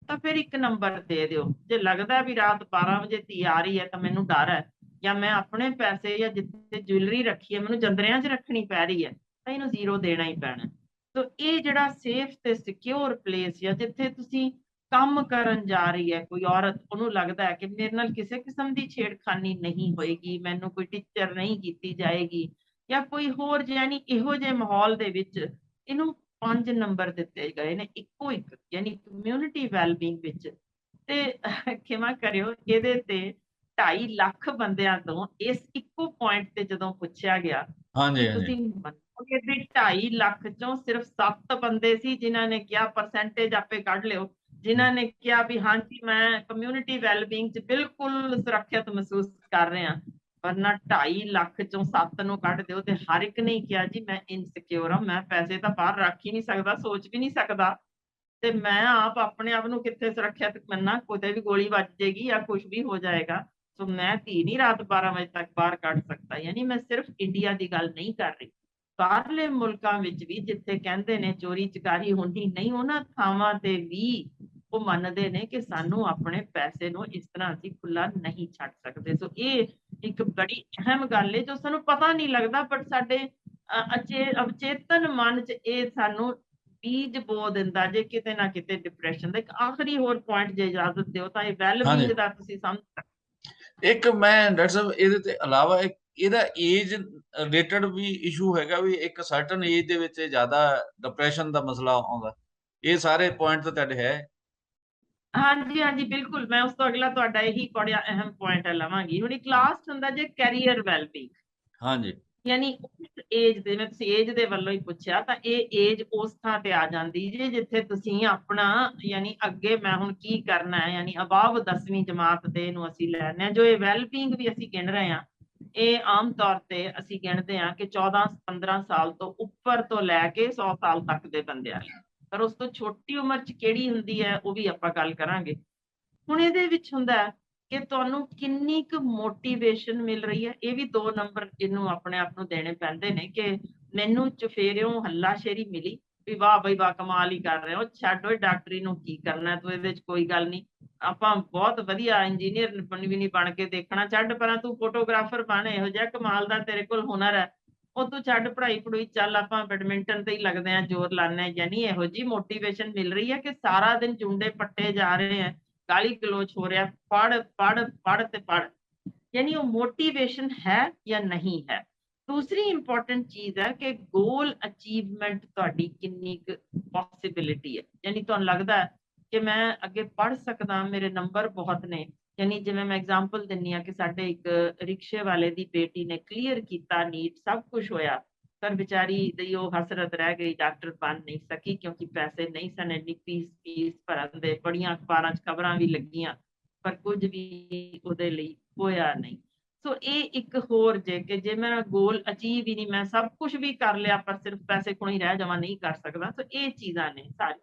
Speaker 2: ਤਾਂ ਫਿਰ ਇੱਕ ਨੰਬਰ ਦੇ ਦਿਓ। ਜੇ ਲੱਗਦਾ ਵੀ ਰਾਤ 12 ਵਜੇ ਧੀ ਆ ਰਹੀ ਹੈ, ਤਾਂ ਮੈਨੂੰ ਡਰ ਹੈ। ਜਾਂ ਮੈਂ ਆਪਣੇ ਪੈਸੇ ਜਾਂ ਜਿੱਥੇ ਜੁਐਲਰੀ ਰੱਖੀ ਹੈ, ਮੈਨੂੰ ਜੰਦਰਿਆਂ 'ਚ ਰੱਖਣੀ ਪੈ ਰਹੀ ਹੈ, ਤਾਂ ਇਹਨੂੰ ਜ਼ੀਰੋ ਦੇਣਾ ਹੀ ਪੈਣਾ ਸੋ ਇਹ ਜਿਹੜਾ ਸੇਫ ਤੇ ਸਿਕਿਉਰ ਪਲੇਸ ਹੈ ਜਿੱਥੇ ਤੁਸੀਂ ਕੰਮ ਕਰਨ ਜਾ ਰਹੀ ਹੈ ਕੋਈ ਔਰਤ, ਉਹਨੂੰ ਲੱਗਦਾ ਹੈ ਕਿ ਮੇਰੇ ਨਾਲ ਕਿਸੇ ਕਿਸਮ ਦੀ ਛੇੜਖਾਨੀ ਨਹੀਂ ਹੋਏਗੀ, ਮੈਨੂੰ ਕੋਈ ਟੀਚਰ ਨਹੀਂ ਕੀਤੀ ਜਾਏਗੀ ਜਾਂ ਕੋਈ ਹੋਰ ਯਾਨੀ ਇਹੋ ਜਿਹੇ ਮਾਹੌਲ ਦੇ ਵਿੱਚ ਇਹਨੂੰ ਪੰਜ ਨੰਬਰ ਦਿੱਤੇ ਗਏ ਨੇ, ਇੱਕੋ ਇੱਕ, ਯਾਨੀ ਕਮਿਊਨਿਟੀ ਵੈਲਬੀਇੰਗ ਵਿੱਚ। ਤੇ ਖਿਮਾ ਕਰਿਓ, ਇਹਦੇ ਤੇ 2.5 ਲੱਖ ਬੰਦਿਆਂ ਤੋਂ ਇਸ ਇੱਕੋ ਪੁਆਇੰਟ ਤੇ ਜਦੋਂ ਪੁੱਛਿਆ ਗਿਆ
Speaker 1: ਹਾਂਜੀ ਹਾਂਜੀ।
Speaker 2: ਤੁਸੀਂ ਮੰਨੋਗੇ ਵੀ 2.5 ਲੱਖ ਚੋਂ ਸਿਰਫ 7 ਬੰਦੇ ਸੀ ਜਿਨ੍ਹਾਂ ਨੇ ਕਿਹਾ ਪਰਸੈਂਟੇਜ ਆਪੇ ਕੱਢ ਲਿਓ ਜਿਨ੍ਹਾਂ ਨੇ ਕਿਹਾ ਵੀ ਹਾਂਜੀ ਮੈਂ ਕਮਿਊਨਿਟੀ ਵੈਲਬੀਇੰਗ 'ਚ ਬਿਲਕੁਲ ਸੁਰੱਖਿਅਤ ਮਹਿਸੂਸ ਕਰ ਰਿਹਾ ਵਰਨਾ 2.5 ਲੱਖ ਚੋਂ 7 ਨੂੰ ਕੱਢ ਦਿਓ ਤੇ ਹਰ ਇੱਕ ਨੇ ਕਿਹਾ ਜੀ ਮੈਂ ਇਨਸਿਕਿਉਰ ਹਾਂ ਮੈਂ ਪੈਸੇ ਤਾਂ ਬਾਹਰ ਰੱਖ ਹੀ ਨਹੀਂ ਸਕਦਾ ਸੋਚ ਵੀ ਨਹੀਂ ਸਕਦਾ। ਤੇ ਮੈਂ ਆਪ ਆਪਣੇ ਆਪ ਨੂੰ ਕਿੱਥੇ ਸੁਰੱਖਿਅਤ ਮੰਨਾਂ ਕਿਤੇ ਵੀ ਗੋਲੀ ਵੱਜ ਜਾਏਗੀ ਜਾਂ ਕੁਝ ਵੀ ਹੋ ਜਾਏਗਾ। ਸੋ ਮੈਂ ਧੀ ਨਹੀਂ ਰਾਤ 12 ਵਜੇ ਤੱਕ ਬਾਹਰ ਕੱਢ ਸਕਦਾ। ਯਾਨੀ ਮੈਂ ਸਿਰਫ ਇੰਡੀਆ ਦੀ ਗੱਲ ਨਹੀਂ ਕਰ ਰਹੀ। ਬਾਹਰਲੇ ਮੁਲਕਾਂ ਵਿੱਚ ਵੀ ਜਿੱਥੇ ਕਹਿੰਦੇ ਨੇ ਚੋਰੀ ਚਕਾਰੀ ਹੁੰਦੀ ਨਹੀਂ ਉਹਨਾਂ ਥਾਵਾਂ ਤੇ ਵੀ ਉਹ ਮੰਨਦੇ ਨੇ ਕਿ ਸਾਨੂੰ ਆਪਣੇ ਪੈਸੇ ਨੂੰ ਇਸ ਤਰ੍ਹਾਂ ਅਸੀਂ ਖੁੱਲਾ ਨਹੀਂ ਛੱਡ ਸਕਦੇ। ਸੋ ਇਹ ਇੱਕ ਬੜੀ ਅਹਿਮ ਗੱਲ ਹੈ ਜੋ ਸਾਨੂੰ ਪਤਾ ਨਹੀਂ ਲੱਗਦਾ ਬਟ ਸਾਡੇ ਅਚੇ ਅਵਚੇਤਨ ਮਨ 'ਚ ਇਹ ਸਾਨੂੰ ਬੀਜ ਬੋ ਦਿੰਦਾ ਜੇ ਕਿਤੇ ਨਾ ਕਿਤੇ ਡਿਪਰੈਸ਼ਨ ਦਾ ਇੱਕ ਆਖਰੀ ਹੋਰ ਪੁਆਇੰਟ ਜੇ ਇਜਾਜ਼ਤ ਦਿਓ ਤਾਂ ਇਹ
Speaker 1: ਹਾਂਜੀ।
Speaker 2: ਦਾ ਤੁਸੀਂ ਸਮਝ ਸਕਦੇ
Speaker 1: ਇੱਕ ਮੈਂ ਡਾਕਟਰ ਸਾਹਿਬ ਇਹਦੇ ਤੇ ਇਲਾਵਾ ਇੱਕ ਇਹਦਾ ਏਜ ਰਿਲੇਟਡ ਵੀ ਇਸ਼ੂ ਹੈਗਾ ਵੀ ਇੱਕ ਸਰਟਨ ਏਜ ਦੇ ਵਿੱਚ ਜ਼ਿਆਦਾ ਡਿਪਰੈਸ਼ਨ ਦਾ ਮਸਲਾ ਆਉਂਦਾ। ਇਹ ਸਾਰੇ ਪੁਆਇੰਟ ਤਾਂ ਤੁਹਾਡੇ ਹੈ?
Speaker 2: ਹਾਂਜੀ ਹਾਂਜੀ ਬਿਲਕੁਲ। ਮੈਂ ਉਸ ਤੋਂ ਅਗਲਾ ਤੁਹਾਡਾ ਇਹੀ ਬੜਾ ਅਹਿਮ ਪੁਆਇੰਟ ਲਵਾਂਗੀ। ਹੁਣ ਇੱਕ ਲਾਸਟ ਹੁੰਦਾ ਜੇ ਕੈਰੀਅਰ ਵੈਲਬੀਇੰਗ
Speaker 1: ਹਾਂਜੀ।
Speaker 2: ਯਾਨੀ ਉਸ ਏਜ ਦੇ ਜਿਵੇਂ ਤੁਸੀਂ ਏਜ ਦੇ ਵੱਲੋਂ ਹੀ ਪੁੱਛਿਆ, ਤਾਂ ਇਹ ਏਜ ਉਸ ਥਾਂ ਤੇ ਆ ਜਾਂਦੀ ਜੇ, ਜਿੱਥੇ ਤੁਸੀਂ ਆਪਣਾ ਯਾਨੀ ਅੱਗੇ ਮੈਂ ਹੁਣ ਕੀ ਕਰਨਾ ਹੈ, ਯਾਨੀ ਅਬਾਵ 10ਵੀਂ ਜਮਾਤ ਦੇ ਨੂੰ ਅਸੀਂ ਲੈਣੇ ਆ ਜੋ ਇਹ ਵੈਲਬੀਇੰਗ ਵੀ ਅਸੀਂ ਗਿਣ ਰਹੇ ਆ ਇਹ ਆਮ ਤੌਰ ਤੇ ਅਸੀਂ ਗਿਣਦੇ ਆ ਕਿ 14 15 ਸਾਲ ਤੋਂ ਉੱਪਰ ਤੋਂ ਲੈ ਕੇ 100 ਸਾਲ ਤੱਕ ਦੇ ਬੰਦਿਆਂ ਲਈ ਪਰ ਉਸ ਤੋਂ ਛੋਟੀ ਉਮਰ 'ਚ ਕਿਹੜੀ ਹੁੰਦੀ ਹੈ, ਉਹ ਵੀ ਆਪਾਂ ਗੱਲ ਕਰਾਂਗੇ। ਹੁਣ ਇਹਦੇ ਵਿੱਚ ਹੁੰਦਾ ਕਿ ਤੁਹਾਨੂੰ ਕਿੰਨੀ ਕੁ ਮੋਟੀਵੇਸ਼ਨ ਮਿਲ ਰਹੀ ਹੈ? ਇਹ ਵੀ ਦੋ ਨੰਬਰ ਇਹਨੂੰ ਆਪਣੇ ਆਪ ਨੂੰ ਦੇਣੇ ਪੈਂਦੇ ਨੇ ਕਿ ਮੈਨੂੰ ਚੁਫੇਰਿਓਂ ਹੱਲਾਸ਼ੇਰੀ ਮਿਲੀ, ਵੀ ਵਾਹ ਬਈ ਵਾਹ ਕਮਾਲ ਹੀ ਕਰ ਰਹੇ ਹੋ, ਛੱਡ ਓਏ ਡਾਕਟਰੀ ਨੂੰ ਕੀ ਕਰਨਾ, ਤੂੰ ਇਹਦੇ ਵਿੱਚ ਕੋਈ ਗੱਲ ਨਹੀਂ। ਆਪਾਂ ਬਹੁਤ ਵਧੀਆ ਇੰਜੀਨੀਅਰ ਵੀ ਨਹੀਂ ਬਣ ਕੇ ਦੇਖਣਾ, ਛੱਡ ਪਰਾਂ ਤੂੰ ਫੋਟੋਗ੍ਰਾਫਰ ਬਣ, ਇਹੋ ਜਿਹਾ ਕਮਾਲ ਦਾ ਤੇਰੇ ਕੋਲ ਹੁਨਰ ਹੈ। ਉਹ ਤੂੰ ਛੱਡ ਪੜਾਈ ਪੜੂਈ ਚੱਲ, ਆਪਾਂ ਬੈਡਮਿੰਟਨ ਤੇ ਹੀ ਲੱਗਦੇ ਆ ਜ਼ੋਰ ਲਾਣਾ ਯਾਨੀ ਇਹੋ ਜੀ ਮੋਟੀਵੇਸ਼ਨ ਮਿਲ ਰਹੀ ਹੈ ਕਿ ਸਾਰਾ ਦਿਨ ਚੁੰਡੇ ਪੱਟੇ ਜਾ ਰਹੇ ਆ ਗਾਲੀ ਗਲੋਚ ਹੋ ਰਿਹਾ ਪੜ ਪੜ ਪੜ ਤੇ ਪੜ ਯਾਨੀ ਉਹ ਮੋਟੀਵੇਸ਼ਨ ਹੈ ਜਾਂ ਨਹੀਂ ਹੈ ਦੂਸਰੀ ਇੰਪੋਰਟੈਂਟ ਚੀਜ਼ ਹੈ ਕਿ ਗੋਲ ਅਚੀਵਮੈਂਟ ਤੁਹਾਡੀ ਕਿੰਨੀ ਕੁ ਪੋਸਿਬਿਲਿਟੀ ਹੈ ਯਾਨੀ ਤੁਹਾਨੂੰ ਲੱਗਦਾ ਹੈ ਕਿ ਮੈਂ ਅੱਗੇ ਪੜ ਸਕਦਾ ਮੇਰੇ ਨੰਬਰ ਬਹੁਤ ਨੇ ਯਾਨੀ ਜਿਵੇਂ ਮੈਂ ਐਗਜ਼ਾਮਪਲ ਦਿੰਨੀ ਆ ਕਿ ਸਾਡੇ ਇੱਕ ਰਿਕਸ਼ੇ ਵਾਲੇ ਦੀ ਬੇਟੀ ਨੇ ਕਲੀਅਰ ਕੀਤਾ ਨੀਟ ਸਭ ਕੁਝ ਹੋਇਆ ਪਰ ਵਿਚਾਰੀ ਦੀ ਉਹ ਹਸਰਤ ਰਹਿ ਗਈ, ਡਾਕਟਰ ਬਣ ਨਹੀਂ ਸਕੀ ਕਿਉਂਕਿ ਪੈਸੇ ਨਹੀਂ ਸਨ, ਇੰਨੀ ਫੀਸ ਫੀਸ ਭਰਨ ਦੇ ਬੜੀਆਂ ਅਖਬਾਰਾਂ 'ਚ ਖਬਰਾਂ ਵੀ ਲੱਗੀਆਂ, ਪਰ ਕੁਝ ਵੀ ਉਹਦੇ ਲਈ ਹੋਇਆ ਨਹੀਂ। ਸੋ ਇਹ ਇੱਕ ਹੋਰ ਜੇ ਕਿ ਜੇ ਮੇਰਾ ਗੋਲ ਅਚੀਵ ਹੀ ਨਹੀਂ, ਮੈਂ ਸਭ ਕੁਝ ਵੀ ਕਰ ਲਿਆ, ਪਰ ਸਿਰਫ ਪੈਸੇ ਕੋਲ ਹੀ ਰਹਿ ਜਾਵਾਂ, ਨਹੀਂ ਕਰ ਸਕਦਾ। ਸੋ ਇਹ ਚੀਜ਼ਾਂ ਨੇ ਸਾਰੀ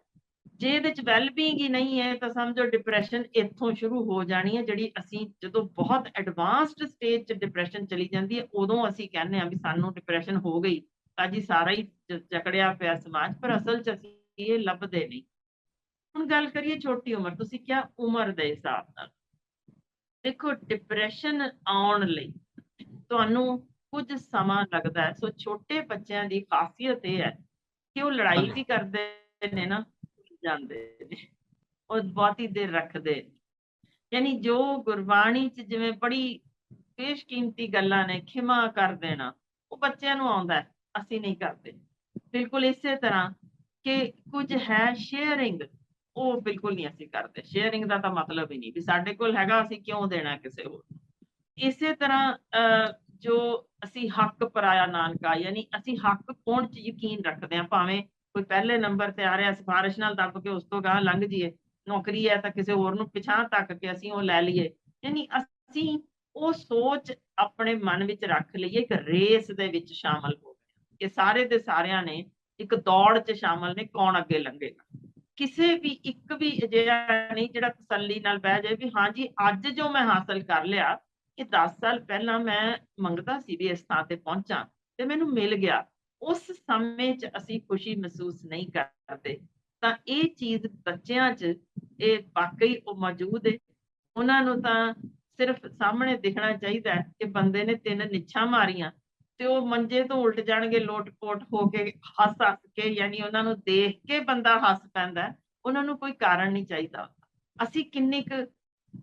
Speaker 2: ਜੇ ਇਹਦੇ ਚ ਵੈਲਬੀਇੰਗ ਹੀ ਨਹੀਂ ਹੈ ਤਾਂ ਸਮਝੋ ਡਿਪਰੈਸ਼ਨ ਇੱਥੋਂ ਸ਼ੁਰੂ ਹੋ ਜਾਣੀ ਹੈ ਜਿਹੜੀ ਅਸੀਂ ਜਦੋਂ ਬਹੁਤ ਐਡਵਾਂਸਡ ਸਟੇਜ 'ਚ ਡਿਪਰੈਸ਼ਨ ਚਲੀ ਜਾਂਦੀ ਹੈ ਉਦੋਂ ਅਸੀਂ ਕਹਿੰਦੇ ਆ ਵੀ ਸਾਨੂੰ ਡਿਪਰੈਸ਼ਨ ਹੋ ਗਈ। ਤਾਂ ਜੀ ਸਾਰਾ ਹੀ ਜਕੜਿਆ ਪਿਆ ਸਮਾਜ ਪਰ ਅਸਲ 'ਚ ਅਸੀਂ ਇਹ ਲੱਭਦੇ ਨਹੀਂ। ਹੁਣ ਗੱਲ ਕਰੀਏ ਛੋਟੀ ਉਮਰ ਤੁਸੀਂ ਕਿਹਾ ਉਮਰ ਦੇ ਹਿਸਾਬ ਨਾਲ। ਦੇਖੋ ਡਿਪਰੈਸ਼ਨ ਆਉਣ ਲਈ ਤੁਹਾਨੂੰ ਕੁਝ ਸਮਾਂ ਲੱਗਦਾ ਹੈ। ਸੋ ਛੋਟੇ ਬੱਚਿਆਂ ਦੀ ਖਾਸੀਅਤ ਇਹ ਹੈ ਕਿ ਉਹ ਲੜਾਈ ਵੀ ਕਰਦੇ ਨੇ ਨਾ ਜਾਂਦੇ ਨੇ, ਉਹ ਬਹੁਤੀ ਦੇਰ ਰੱਖਦੇ ਯਾਨੀ ਜੋ ਗੁਰਬਾਣੀ ਚ ਜਿਵੇਂ ਬੜੀ ਬੇਸ਼ਕੀਮਤੀ ਗੱਲਾਂ ਨੇ, ਖਿਮਾ ਕਰ ਦੇਣਾ, ਉਹ ਬੱਚਿਆਂ ਨੂੰ ਆਉਂਦਾ ਅਸੀਂ ਨਹੀਂ ਕਰਦੇ। ਬਿਲਕੁਲ ਇਸੇ ਤਰ੍ਹਾਂ ਕਿ ਕੁਝ ਹੈ ਸ਼ੇਅਰਿੰਗ ਉਹ ਬਿਲਕੁਲ ਨਹੀਂ ਅਸੀਂ ਕਰਦੇ। ਸ਼ੇਅਰਿੰਗ ਦਾ ਤਾਂ ਮਤਲਬ ਹੀ ਨਹੀਂ ਵੀ ਸਾਡੇ ਕੋਲ ਹੈਗਾ, ਅਸੀਂ ਕਿਉਂ ਦੇਣਾ ਕਿਸੇ ਹੋਰ ਇਸੇ ਤਰ੍ਹਾਂ ਜੋ ਅਸੀਂ ਹੱਕ ਪਰਾਇਆ ਨਾਨਕਾ, ਯਾਨੀ ਅਸੀਂ ਹੱਕ ਕੌਣ ਚ ਯਕੀਨ ਰੱਖਦੇ ਆ ਭਾਵੇਂ ਕੋਈ ਪਹਿਲੇ ਨੰਬਰ ਤੇ ਆ ਰਿਹਾ, ਸਿਫਾਰਿਸ਼ ਨਾਲ ਦੱਬ ਕੇ ਉਸ ਤੋਂ ਗਾਹ ਲੰਘ ਜੀਏ ਨੌਕਰੀ ਹੈ ਤਾਂ ਕਿਸੇ ਹੋਰ ਨੂੰ ਪਿਛਾਂ ਤੱਕ ਕੇ ਅਸੀਂ ਉਹ ਲੈ ਲਈਏ। ਯਾਨੀ ਅਸੀਂ ਉਹ ਸੋਚ ਆਪਣੇ ਮਨ ਵਿੱਚ ਰੱਖ ਲਈਏ ਇੱਕ ਰੇਸ ਦੇ ਵਿੱਚ ਸ਼ਾਮਲ ਹੋ ਗਏ। ਕਿ ਸਾਰੇ ਦੇ ਸਾਰਿਆਂ ਨੇ ਇੱਕ ਦੌੜ 'ਚ ਸ਼ਾਮਲ ਨੇ ਕੌਣ ਅੱਗੇ ਲੰਘੇਗਾ। ਕਿਸੇ ਵੀ ਇੱਕ ਵੀ ਅਜਿਹਾ ਨਹੀਂ ਜਿਹੜਾ ਤਸੱਲੀ ਨਾਲ ਬਹਿ ਜਾਏ ਵੀ ਹਾਂਜੀ ਅੱਜ ਜੋ ਮੈਂ ਹਾਸਲ ਕਰ ਲਿਆ, ਇਹ 10 ਸਾਲ ਪਹਿਲਾਂ ਮੈਂ ਮੰਗਦਾ ਸੀ ਵੀ ਇਸ ਥਾਂ ਤੇ ਪਹੁੰਚਾਂ ਤੇ ਮੈਨੂੰ ਮਿਲ ਗਿਆ। ਉਸ ਸਮੇਂ 'ਚ ਅਸੀਂ ਖੁਸ਼ੀ ਮਹਿਸੂਸ ਨਹੀਂ ਕਰਦੇ। ਤਾਂ ਇਹ ਚੀਜ਼ ਬੱਚਿਆਂ 'ਚ ਇਹ ਵਾਕਈ ਉਹ ਮੌਜੂਦ ਹੈ ਉਹਨਾਂ ਨੂੰ ਤਾਂ ਸਿਰਫ ਸਾਹਮਣੇ ਦਿਖਣਾ ਚਾਹੀਦਾ ਕਿ ਬੰਦੇ ਨੇ ਤਿੰਨ ਨਿੱਛਾਂ ਮਾਰੀਆਂ ਤੇ ਉਹ ਮੰਜੇ ਤੋਂ ਉਲਟ ਜਾਣਗੇ ਲੋਟ-ਪੋਟ ਹੋ ਕੇ ਹੱਸ ਹੱਸ ਕੇ ਯਾਨੀ ਉਹਨਾਂ ਨੂੰ ਦੇਖ ਕੇ ਬੰਦਾ ਹੱਸ ਪੈਂਦਾ ਉਹਨਾਂ ਨੂੰ ਕੋਈ ਕਾਰਨ ਨਹੀਂ ਚਾਹੀਦਾ। ਅਸੀਂ ਕਿੰਨੇ ਕੁ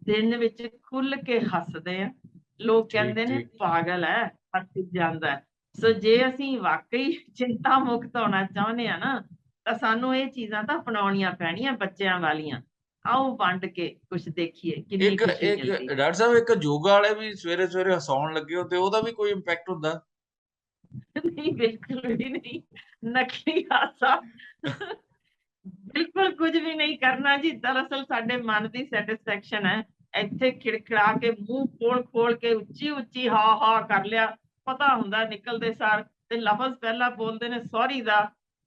Speaker 2: ਦਿਨ ਵਿੱਚ ਖੁੱਲ ਕੇ ਹੱਸਦੇ ਆ ਲੋਕ ਕਹਿੰਦੇ ਨੇ ਪਾਗਲ ਹੈ ਹੱਸ ਜਾਂਦਾ ਸੋ ਜੇ ਅਸੀਂ ਵਾਕਈ ਚਿੰਤਾ ਮੁਕਤ ਹੋਣਾ ਚਾਹੁੰਦੇ ਆ ਨਾ ਤਾਂ ਸਾਨੂੰ ਇਹ ਚੀਜ਼ਾਂ ਤਾਂ ਅਪਣਾਉਣੀਆਂ ਪੈਣੀਆਂ ਬੱਚਿਆਂ ਵਾਲੀਆਂ। ਆਓ ਵੰਡ ਕੇ ਕੁਝ ਦੇਖੀਏ ਕਿੰਨੀ
Speaker 1: ਇੱਕ ਇੱਕ ਡਾਕਟਰ ਸਾਹਿਬ ਇੱਕ ਯੋਗਾ ਵਾਲੇ ਵੀ ਸਵੇਰੇ ਸਵੇਰੇ ਹਸਾਉਣ ਲੱਗੇ ਹੋ ਤੇ ਉਹਦਾ ਵੀ ਕੋਈ ਇੰਪੈਕਟ ਹੁੰਦਾ?
Speaker 2: ਨਹੀਂ ਬਿਲਕੁਲ ਵੀ ਨਹੀਂ। ਨਕਲੀ ਹਾਸਾ। ਬਿਲਕੁਲ ਕੁਝ ਵੀ ਨਹੀਂ ਕਰਨਾ ਜੀ। ਦਰਅਸਲ ਸਾਡੇ ਮਨ ਦੀ ਸੈਟੀਸਫੈਕਸ਼ਨ ਹੈ। ਇੱਥੇ ਖਿੜਖਿੜਾ ਕੇ ਮੂੰਹ ਖੋਲ ਖੋਲ ਕੇ ਉੱਚੀ ਉੱਚੀ ਹਾ ਹਾ ਕਰ ਲਿਆ। ਪਤਾ ਹੁੰਦਾ ਨਿਕਲਦੇ ਸਾਰ ਤੇ ਲਫ਼ਜ਼ ਪਹਿਲਾਂ ਬੋਲਦੇ ਨੇ ਸੌਰੀ ਦਾ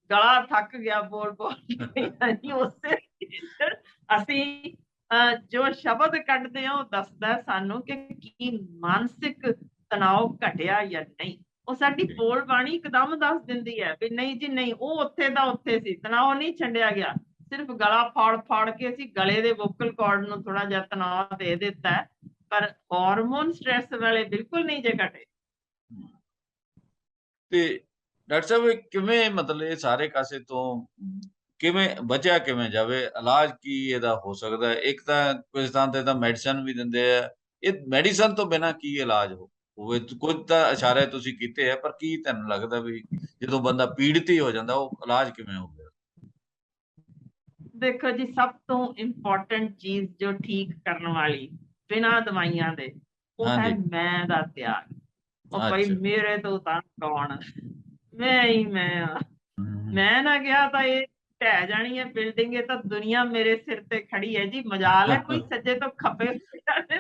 Speaker 2: ਗਲਾ ਥੱਕ ਗਿਆ ਬੋਲ ਬੋਲ ਯਾਨੀ ਉਸੇ ਅਸੀਂ ਜੋ ਸ਼ਬਦ ਕੱਢਦੇ ਆ ਉਹ ਦੱਸਦਾ ਸਾਨੂੰ ਕਿ ਕੀ ਮਾਨਸਿਕ ਤਣਾਅ ਘਟਿਆ ਜਾਂ ਨਹੀਂ। ਉਹ ਸਾਡੀ ਬੋਲ ਬਾਣੀ ਇੱਕਦਮ ਦੱਸ ਦਿੰਦੀ ਹੈ ਵੀ ਨਹੀਂ ਜੀ ਨਹੀਂ ਉਹ ਉੱਥੇ ਦਾ ਉੱਥੇ ਸੀ। ਤਣਾਅ ਨਹੀਂ ਛੱਡਿਆ ਗਿਆ। ਸਿਰਫ ਗਲਾ ਫਾੜ ਫਾੜ ਕੇ ਅਸੀਂ ਗਲੇ ਦੇ ਵੋਕਲ ਕਾਰਡ ਨੂੰ ਥੋੜਾ ਜਿਹਾ ਤਣਾਅ ਦੇ ਦਿੱਤਾ ਪਰ ਹਾਰਮੋਨ ਸਟ੍ਰੈਸ ਵਾਲੇ ਬਿਲਕੁਲ ਨਹੀਂ ਜੇ ਘਟੇ।
Speaker 1: ਤੇ ਡਾਕਟਰ ਸਾਹਿਬ ਕਿਵੇਂ ਮਤਲਬ ਇਹ ਸਾਰੇ ਕਾਸੇ ਤੋਂ ਕਿਵੇਂ ਬਚਿਆ ਕਿਵੇਂ ਜਾਵੇ? ਇਲਾਜ ਕੀ ਇਹਦਾ ਹੋ ਸਕਦਾ ਹੈ? ਇੱਕ ਤਾਂ ਕੁਝ ਥਾਂ ਤੇ ਤਾਂ ਮੈਡੀਸਨ ਵੀ ਦਿੰਦੇ ਆ। ਇਹ ਮੈਡੀਸਨ ਤੋਂ ਬਿਨਾ ਕੀ ਇਲਾਜ ਹੋ ਹੋਵੇ? ਕੁਝ ਤਾਂ ਇਸ਼ਾਰੇ ਤੁਸੀਂ ਕੀਤੇ ਆ ਪਰ ਕੀ ਤੁਹਾਨੂੰ ਲੱਗਦਾ ਵੀ ਜਦੋਂ ਬੰਦਾ ਪੀੜਿਤ ਹੀ ਹੋ ਜਾਂਦਾ ਉਹ ਇਲਾਜ ਕਿਵੇਂ ਹੋਵੇ
Speaker 2: ਦੇਖੋ ਜੀ ਸਭ ਤੋਂ ਇੰਪੋਰਟੈਂਟ ਚੀਜ਼ ਜੋ ਠੀਕ ਕਰਨ ਵਾਲੀ ਬਿਨਾਂ ਦਵਾਈਆਂ ਦੇ ਉਹ ਹੈ। ਮੈਂ ਦਾ ਤਿਆਗ ਉਹ ਭਾਈ। ਮੇਰੇ ਤੋਂ ਤਾਂ ਕੌਣ? ਮੈਂ ਹੀ ਮੈਂ ਆ। ਮੈਂ ਨਾ ਗਿਆ ਤਾਂ ਇਹ ਢਹਿ ਜਾਣੀ ਹੈ ਬਿਲਡਿੰਗ ਇਹ ਤਾਂ ਦੁਨੀਆ ਮੇਰੇ ਸਿਰ ਤੇ ਖੜੀ ਹੈ ਜੀ। ਮਜਾਲ ਹੈ ਕੋਈ ਸੱਜੇ ਤੋਂ ਖੱਬੇ